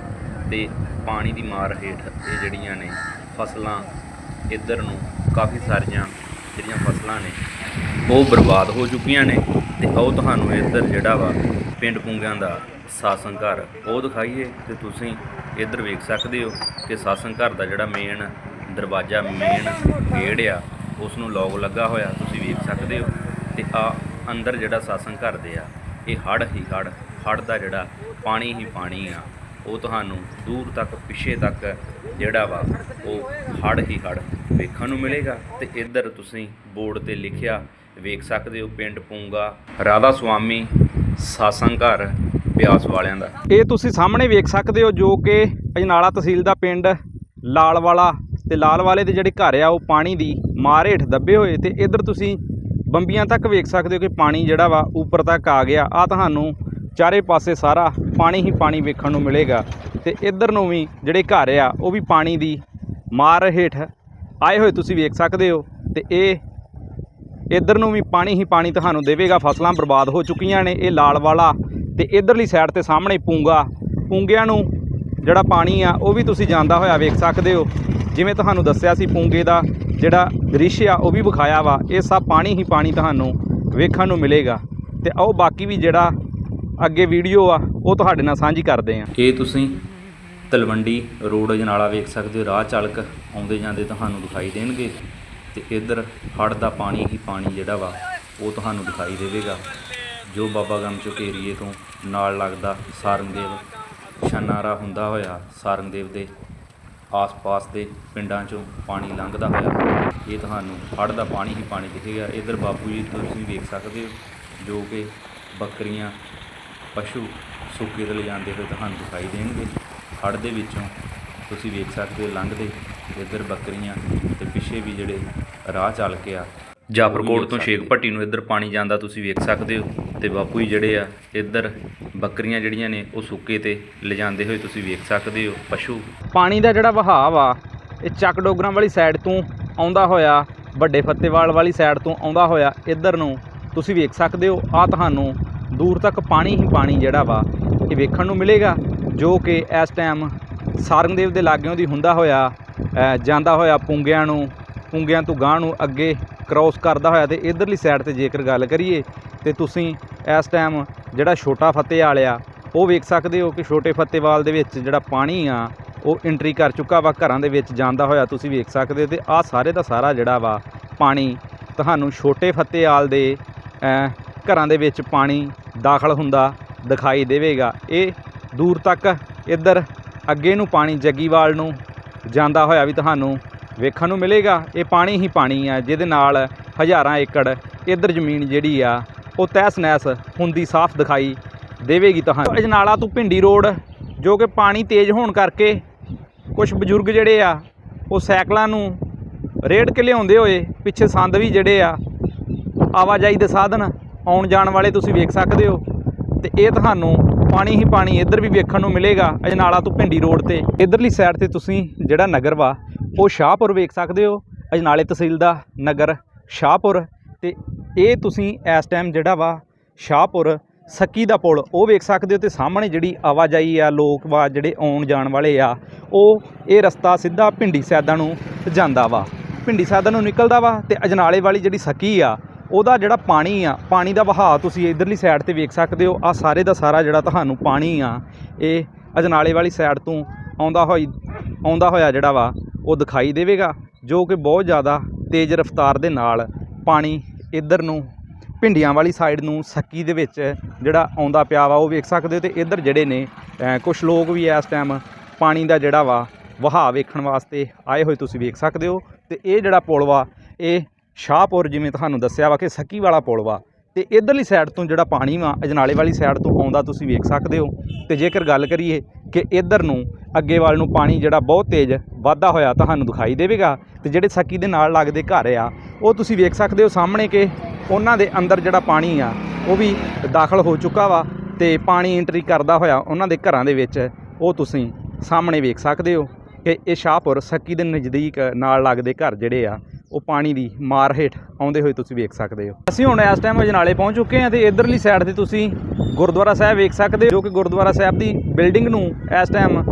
ਤੇ ਪਾਣੀ ਦੀ ਮਾਰ ਹੇਠ ਇਹ ਜਿਹੜੀਆਂ ਨੇ ਫਸਲਾਂ, ਇੱਧਰ ਨੂੰ ਕਾਫੀ ਸਾਰੀਆਂ ਜਿਹੜੀਆਂ ਫਸਲਾਂ ਨੇ, ਉਹ ਬਰਬਾਦ ਹੋ ਚੁੱਕੀਆਂ ਨੇ। ਤੇ ਉਹ ਤੁਹਾਨੂੰ ਇੱਧਰ ਜਿਹੜਾ ਵਾ ਪਿੰਡ ਪੁੰਗਿਆਂ ਦਾ ਸਾਸਨ ਘਰ, ਉਹ ਦਿਖਾਈਏ ਤੇ ਤੁਸੀਂ ਇੱਧਰ ਵੇਖ ਸਕਦੇ ਹੋ ਕਿ ਸਾਸਨ ਘਰ ਦਾ ਜਿਹੜਾ ਮੇਨ ਦਰਵਾਜ਼ਾ ਮੇਨ ਗੇੜ ਆ ਉਸ ਨੂੰ ਲੋਕ ਲੱਗਾ ਹੋਇਆ, ਤੁਸੀਂ ਵੇਖ ਸਕਦੇ ਹੋ। ਤੇ ਆ ਅੰਦਰ ਜਿਹੜਾ ਸਾਸਨ ਘਰ ਦੇ ਆ, ਇਹ ਹੜ ਹੀ ਹੜ ਹੜ ਦਾ ਜਿਹੜਾ ਪਾਣੀ ਹੀ ਪਾਣੀ ਆ, ਉਹ ਤੁਹਾਨੂੰ ਦੂਰ ਤੱਕ, ਪਿੱਛੇ ਤੱਕ ਜਿਹੜਾ ਵਾ, ਉਹ ਹੜ ਹੀ ਹੜ ਵੇਖਣ ਨੂੰ ਮਿਲੇਗਾ। ਤੇ ਇੱਧਰ ਤੁਸੀਂ ਬੋਰਡ ਤੇ ਲਿਖਿਆ ਵੇਖ ਸਕਦੇ ਹੋ ਪਿੰਡ ਪੂੰਗਾ, ਰਾਧਾ ਸੁਆਮੀ, ਸਾਸੰਗ ਘਰ, ਬਿਆਸ ਵਾਲਿਆਂ ਦਾ। ਇਹ ਤੁਸੀਂ ਸਾਹਮਣੇ ਵੇਖ ਸਕਦੇ ਹੋ ਜੋ ਕਿ ਅਜਨਾਲਾ ਤਹਿਸੀਲ ਦਾ ਪਿੰਡ ਲਾਲ ਵਾਲਾ ਤੇ ਲਾਲ ਵਾਲੇ ਦੇ ਜਿਹੜੇ ਘਰ ਆ, ਉਹ ਪਾਣੀ ਦੀ ਮਾਰ ਹੇਠ ਦੱਬੇ ਹੋਏ ਤੇ ਇੱਧਰ ਤੁਸੀਂ ਬੰਬੀਆਂ ਤੱਕ ਵੇਖ ਸਕਦੇ ਹੋ ਕਿ ਪਾਣੀ ਜਿਹੜਾ ਵਾ ਉੱਪਰ ਤੱਕ ਆ ਗਿਆ। ਆ ਤੁਹਾਨੂੰ ਚਾਰੇ ਪਾਸੇ ਸਾਰਾ ਪਾਣੀ ਹੀ ਪਾਣੀ ਵੇਖਣ ਨੂੰ ਮਿਲੇਗਾ ਤੇ ਇੱਧਰ ਨੂੰ ਵੀ ਜਿਹੜੇ ਘਰ ਆ, ਉਹ ਵੀ ਪਾਣੀ ਦੀ ਮਾਰ ਹੇਠ ਆਏ ਹੋਏ ਤੁਸੀਂ ਵੇਖ ਸਕਦੇ ਹੋ ਤੇ ਇਹ ਇੱਧਰ ਨੂੰ ਵੀ ਪਾਣੀ ਹੀ ਪਾਣੀ ਤੁਹਾਨੂੰ ਦੇਵੇਗਾ, ਫਸਲਾਂ ਬਰਬਾਦ ਹੋ ਚੁੱਕੀਆਂ ਨੇ, ਇਹ ਲਾਲ ਵਾਲਾ ਤੇ ਇਧਰਲੀ ਸਾਈਡ ਤੇ ਸਾਹਮਣੇ ਪੂੰਗਾ। ਪੂੰਗਿਆਂ ਨੂੰ ਜਿਹੜਾ ਪਾਣੀ ਆ, ਉਹ ਵੀ ਤੁਸੀਂ ਜਾਂਦਾ ਹੋਇਆ ਵੇਖ ਸਕਦੇ ਹੋ। ਜਿਵੇਂ ਤੁਹਾਨੂੰ ਦੱਸਿਆ ਸੀ ਪੂੰਗੇ ਦਾ, ਜਿਹੜਾ ਦ੍ਰਿਸ਼ ਆ, ਉਹ ਵੀ ਵਿਖਾਇਆ ਵਾ। ਇਹ ਸਭ ਪਾਣੀ ਹੀ ਪਾਣੀ ਤੁਹਾਨੂੰ ਵੇਖਣ ਨੂੰ ਮਿਲੇਗਾ। ਤੇ ਆਓ ਬਾਕੀ ਵੀ ਜਿਹੜਾ ਅੱਗੇ ਵੀਡੀਓ ਆ, ਉਹ ਤੁਹਾਡੇ ਨਾਲ ਸਾਂਝੀ ਕਰਦੇ ਆ ਇਹ ਤੁਸੀਂ ਤਲਵੰਡੀ ਰੋਡ ਜਨਾਲਾ ਵੇਖ ਸਕਦੇ ਹੋ। ਰਾਹ ਚਾਲਕ ਆਉਂਦੇ ਜਾਂਦੇ ਤੁਹਾਨੂੰ ਦਿਖਾਈ ਦੇਣਗੇ। ਤੇ ਇੱਧਰ ਹੜ੍ਹ ਦਾ ਪਾਣੀ ਹੀ ਪਾਣੀ ਜਿਹੜਾ ਵਾ, ਉਹ ਤੁਹਾਨੂੰ ਦਿਖਾਈ ਦੇਵੇਗਾ। ਜੋ ਬਾਬਾ ਗਮਚੁਕ ਏਰੀਏ ਤੋਂ ਨਾਲ ਲੱਗਦਾ ਸਾਰੰਗਦੇਵ, ਛਨਾਰਾ ਹੁੰਦਾ ਹੋਇਆ ਸਾਰੰਗਦੇਵ ਦੇ ਆਸ-ਪਾਸ ਦੇ ਪਿੰਡਾਂ ਚੋਂ ਪਾਣੀ ਲੰਘਦਾ ਹੋਇਆ। ਇਹ ਤੁਹਾਨੂੰ ਹੜ੍ਹ ਦਾ ਪਾਣੀ ਹੀ ਪਾਣੀ ਦਿਖੇਗਾ। ਇੱਧਰ ਬਾਪੂ ਜੀ, ਤੁਸੀਂ ਵੇਖ ਸਕਦੇ ਹੋ, ਜੋ ਕਿ ਬੱਕਰੀਆਂ, ਪਸ਼ੂ ਸੁੱਕੇ ਤੇ ਲਿਜਾਂਦੇ ਹੋਏ ਤੁਹਾਨੂੰ ਦਿਖਾਈ ਦੇਣਗੇ। ਹੜ੍ਹ ਦੇ ਵਿੱਚੋਂ ਤੁਸੀਂ ਵੇਖ ਸਕਦੇ ਹੋ, ਲੰਘਦੇ ਇੱਧਰ ਬੱਕਰੀਆਂ ਤੇ ਪਿੱਛੇ ਵੀ ਜਿਹੜੇ ਰਾਹ ਚੱਲ ਕੇ ਆ। ਜਾਫਰਕੋਟ ਤੋਂ ਸ਼ੇਖ ਭੱਟੀ ਨੂੰ ਇੱਧਰ ਪਾਣੀ ਜਾਂਦਾ ਤੁਸੀਂ ਵੇਖ ਸਕਦੇ ਹੋ ਤੇ ਬਾਪੂ ਜੀ ਜਿਹੜੇ ਆ ਇੱਧਰ ਬੱਕਰੀਆਂ ਜਿਹੜੀਆਂ ਨੇ ਉਹ ਸੁੱਕੇ ਤੇ ਲਿਜਾਂਦੇ ਹੋਏ ਤੁਸੀਂ ਵੇਖ ਸਕਦੇ ਹੋ ਪਸ਼ੂ। ਪਾਣੀ ਦਾ ਜਿਹੜਾ ਵਹਾਅ ਵਾ ਇਹ ਚੱਕ ਡੋਗਰਾਂ ਵਾਲੀ ਸਾਈਡ ਤੋਂ ਆਉਂਦਾ ਹੋਇਆ ਵੱਡੇ ਫੱਤੇਵਾਲ ਵਾਲੀ ਸਾਈਡ ਤੋਂ ਆਉਂਦਾ ਹੋਇਆ ਇੱਧਰ ਨੂੰ ਤੁਸੀਂ ਵੇਖ ਸਕਦੇ ਹੋ ਆ ਤੁਹਾਨੂੰ ਦੂਰ ਤੱਕ ਪਾਣੀ ਹੀ ਪਾਣੀ ਜਿਹੜਾ ਵਾ ਇਹ ਵੇਖਣ ਨੂੰ ਮਿਲੇਗਾ ਜੋ ਕਿ ਇਸ ਟਾਈਮ ਸਾਰੰਗਦੇਵ ਦੇ ਲਾਗਿਓਂ ਦੀ ਹੁੰਦਾ ਹੋਇਆ ਜਾਂਦਾ ਹੋਇਆ ਪੁੰਗਿਆਂ ਨੂੰ, ਪੁੰਗਿਆਂ ਤੋਂ ਗਾਂਹ ਨੂੰ ਅੱਗੇ ਕ੍ਰਾਸ ਕਰਦਾ ਹੋਇਆ ਤੇ ਇਧਰਲੀ ਸਾਈਡ ਤੇ ਜੇਕਰ ਗੱਲ ਕਰੀਏ ਤੇ ਤੁਸੀਂ ਇਸ ਟਾਈਮ ਜਿਹੜਾ ਛੋਟਾ ਫਤਿਹਵਾਲ ਆ ਉਹ ਵੇਖ ਸਕਦੇ ਹੋ ਕਿ ਛੋਟੇ ਫਤਿਹਵਾਲ ਦੇ ਵਿੱਚ ਜਿਹੜਾ ਪਾਣੀ ਆ, ਉਹ ਐਂਟਰੀ ਕਰ ਚੁੱਕਾ ਵਾ, ਘਰਾਂ ਦੇ ਵਿੱਚ ਜਾਂਦਾ ਹੋਇਆ ਤੁਸੀਂ ਵੇਖ ਸਕਦੇ ਹੋ ਤੇ ਆਹ ਸਾਰੇ ਦਾ ਸਾਰਾ ਜਿਹੜਾ ਵਾ ਪਾਣੀ ਤੁਹਾਨੂੰ ਛੋਟੇ ਫਤਿਹਵਾਲ ਦੇ ਘਰਾਂ ਦੇ ਵਿੱਚ ਪਾਣੀ ਦਾਖਲ ਹੁੰਦਾ ਦਿਖਾਈ ਦੇਵੇਗਾ। ਇਹ ਦੂਰ ਤੱਕ ਇੱਧਰ ਅੱਗੇ ਨੂੰ ਪਾਣੀ ਜੱਗੀਵਾਲ ਨੂੰ ਜਾਂਦਾ ਹੋਇਆ ਵੀ ਤੁਹਾਨੂੰ ਵੇਖਣ ਨੂੰ ਮਿਲੇਗਾ। ਇਹ ਪਾਣੀ ਹੀ ਪਾਣੀ ਆ, ਜਿਹਦੇ ਨਾਲ ਹਜ਼ਾਰਾਂ ਏਕੜ ਇੱਧਰ ਜ਼ਮੀਨ ਜਿਹੜੀ ਆ, ਉਹ ਤਹਿਸ ਨਹਿਸ ਹੁੰਦੀ ਸਾਫ਼ ਦਿਖਾਈ ਦੇਵੇਗੀ ਤੁਹਾਨੂੰ। ਅਜਨਾਲਾ ਤੋਂ ਭਿੰਡੀ ਰੋਡ ਜੋ ਕਿ ਪਾਣੀ ਤੇਜ਼ ਹੋਣ ਕਰਕੇ ਕੁਝ ਬਜ਼ੁਰਗ ਜਿਹੜੇ ਆ, ਉਹ ਸਾਈਕਲਾਂ ਨੂੰ ਰੇੜ ਕੇ ਲਿਆਉਂਦੇ ਹੋਏ ਪਿੱਛੇ ਸੰਦ ਵੀ ਜਿਹੜੇ ਆ, ਆਵਾਜਾਈ ਦੇ ਸਾਧਨ ਆਉਣ ਜਾਣ ਵਾਲੇ ਤੁਸੀਂ ਵੇਖ ਸਕਦੇ ਹੋ। ਤੇ ਇਹ ਤੁਹਾਨੂੰ ਪਾਣੀ ਹੀ ਪਾਣੀ ਇੱਧਰ ਵੀ ਵੇਖਣ ਨੂੰ ਮਿਲੇਗਾ ਅਜਨਾਲਾ ਤੋਂ ਭਿੰਡੀ ਰੋਡ ਤੇ। ਇਧਰਲੀ ਸਾਈਡ ਤੇ ਤੁਸੀਂ ਜਿਹੜਾ ਨਗਰ ਵਾ, ਉਹ ਸ਼ਾਹਪੁਰ ਵੇਖ ਸਕਦੇ ਹੋ। ਅਜਨਾਲੇ ਤਹਿਸੀਲ ਦਾ ਨਗਰ ਸ਼ਾਹਪੁਰ ਤੇ ਇਹ ਤੁਸੀਂ ਇਸ ਟਾਈਮ ਜਿਹੜਾ ਵਾ, ਸ਼ਾਹਪੁਰ ਸੱਕੀ ਦਾ ਪੁਲ, ਉਹ ਵੇਖ ਸਕਦੇ ਹੋ ਤੇ ਸਾਹਮਣੇ ਜਿਹੜੀ ਆਵਾਜਾਈ ਆ, ਲੋਕ ਵਾ ਜਿਹੜੇ ਆਉਣ ਜਾਣ ਵਾਲੇ ਆ, ਉਹ ਇਹ ਰਸਤਾ ਸਿੱਧਾ ਭਿੰਡੀ ਸੈਦਾ ਨੂੰ ਜਾਂਦਾ ਵਾ। ਭਿੰਡੀ ਸੈਦਾ ਨੂੰ ਨਿਕਲਦਾ ਵਾ ਤੇ ਅਜਨਾਲੇ ਵਾਲੀ ਜਿਹੜੀ ਸੱਕੀ ਆ ਉਹਦਾ ਜਿਹੜਾ ਪਾਣੀ ਆ, ਪਾਣੀ ਦਾ ਵਹਾਅ ਤੁਸੀਂ ਇਧਰਲੀ ਸਾਈਡ ਤੇ ਵੇਖ ਸਕਦੇ ਹੋ। ਆ ਸਾਰੇ ਦਾ ਸਾਰਾ ਜਿਹੜਾ ਤੁਹਾਨੂੰ ਪਾਣੀ ਆ, ਇਹ ਅਜਨਾਲੇ ਵਾਲੀ ਸਾਈਡ ਤੋਂ ਆਉਂਦਾ ਹੋਈ, ਆਉਂਦਾ ਹੋਇਆ ਜਿਹੜਾ ਵਾ, ਉਹ ਦਿਖਾਈ ਦੇਵੇਗਾ, ਜੋ ਕਿ ਬਹੁਤ ਜ਼ਿਆਦਾ ਤੇਜ਼ ਰਫ਼ਤਾਰ ਦੇ ਨਾਲ ਪਾਣੀ ਇੱਧਰ ਨੂੰ ਭਿੰਡੀਆਂ ਵਾਲੀ ਸਾਈਡ ਨੂੰ ਸੱਕੀ ਦੇ ਵਿੱਚ ਜਿਹੜਾ ਆਉਂਦਾ ਪਿਆ ਵਾ, ਉਹ ਵੇਖ ਸਕਦੇ ਹੋ ਤੇ ਇੱਧਰ ਜਿਹੜੇ ਨੇ ਕੁਝ ਲੋਕ ਵੀ ਇਸ ਟਾਈਮ ਪਾਣੀ ਦਾ ਜਿਹੜਾ ਵਾ, ਵਹਾਅ ਵੇਖਣ ਵਾਸਤੇ ਆਏ ਹੋਏ ਤੁਸੀਂ ਵੇਖ ਸਕਦੇ ਹੋ। ਤੇ ਇਹ ਜਿਹੜਾ ਪੁਲ ਵਾ, ਇਹ ਸ਼ਾਹਪੁਰ ਜਿਵੇਂ ਤੁਹਾਨੂੰ ਦੱਸਿਆ ਵਾ ਕਿ ਸੱਕੀ ਵਾਲਾ ਪੁਲ ਵਾ, ਤੇ ਇਧਰਲੀ ਸਾਈਡ ਤੋਂ ਜਿਹੜਾ ਪਾਣੀ ਵਾ ਅਜਨਾਲੇ ਵਾਲੀ ਸਾਈਡ ਤੋਂ ਆਉਂਦਾ ਤੁਸੀਂ ਵੇਖ ਸਕਦੇ ਹੋ। ਤੇ ਜੇਕਰ ਗੱਲ ਕਰੀਏ ਕਿ ਇਧਰ ਨੂੰ ਅੱਗੇ ਵੱਲ ਨੂੰ ਪਾਣੀ ਜਿਹੜਾ ਬਹੁਤ ਤੇਜ਼ ਵਾਧਾ ਹੋਇਆ ਤੁਹਾਨੂੰ ਦਿਖਾਈ ਦੇਵੇਗਾ, ਤੇ ਜਿਹੜੇ ਸੱਕੀ ਦੇ ਨਾਲ ਲੱਗਦੇ ਘਰ ਆ, ਉਹ ਤੁਸੀਂ ਵੇਖ ਸਕਦੇ ਹੋ ਸਾਹਮਣੇ ਕਿ ਉਹਨਾਂ ਦੇ ਅੰਦਰ ਜਿਹੜਾ ਪਾਣੀ ਆ, ਉਹ ਵੀ ਦਾਖਲ ਹੋ ਚੁੱਕਾ ਵਾ, ਤੇ ਪਾਣੀ ਐਂਟਰੀ ਕਰਦਾ ਹੋਇਆ ਉਹਨਾਂ ਦੇ ਘਰਾਂ ਦੇ ਵਿੱਚ, ਉਹ ਤੁਸੀਂ ਸਾਹਮਣੇ ਵੇਖ ਸਕਦੇ ਹੋ ਕਿ ਇਹ ਸ਼ਾਹਪੁਰ ਸੱਕੀ ਦੇ ਨਜ਼ਦੀਕ ਨਾਲ ਲੱਗਦੇ ਘਰ ਜਿਹੜੇ ਆ ਉਹ ਪਾਣੀ ਦੀ ਮਾਰ ਹੇਠ ਆਉਂਦੇ ਹੋਏ ਤੁਸੀਂ ਵੇਖ ਸਕਦੇ ਹੋ। ਅਸੀਂ ਹੁਣ ਇਸ ਟਾਈਮ ਅਜਨਾਲੇ ਪਹੁੰਚ ਚੁੱਕੇ ਹਾਂ ਤੇ ਇਧਰਲੀ ਸਾਈਡ ਤੇ ਤੁਸੀਂ ਗੁਰਦੁਆਰਾ ਸਾਹਿਬ ਵੇਖ ਸਕਦੇ ਹੋ, ਜੋ ਕਿ ਗੁਰਦੁਆਰਾ ਸਾਹਿਬ ਦੀ ਬਿਲਡਿੰਗ ਨੂੰ ਇਸ ਟਾਈਮ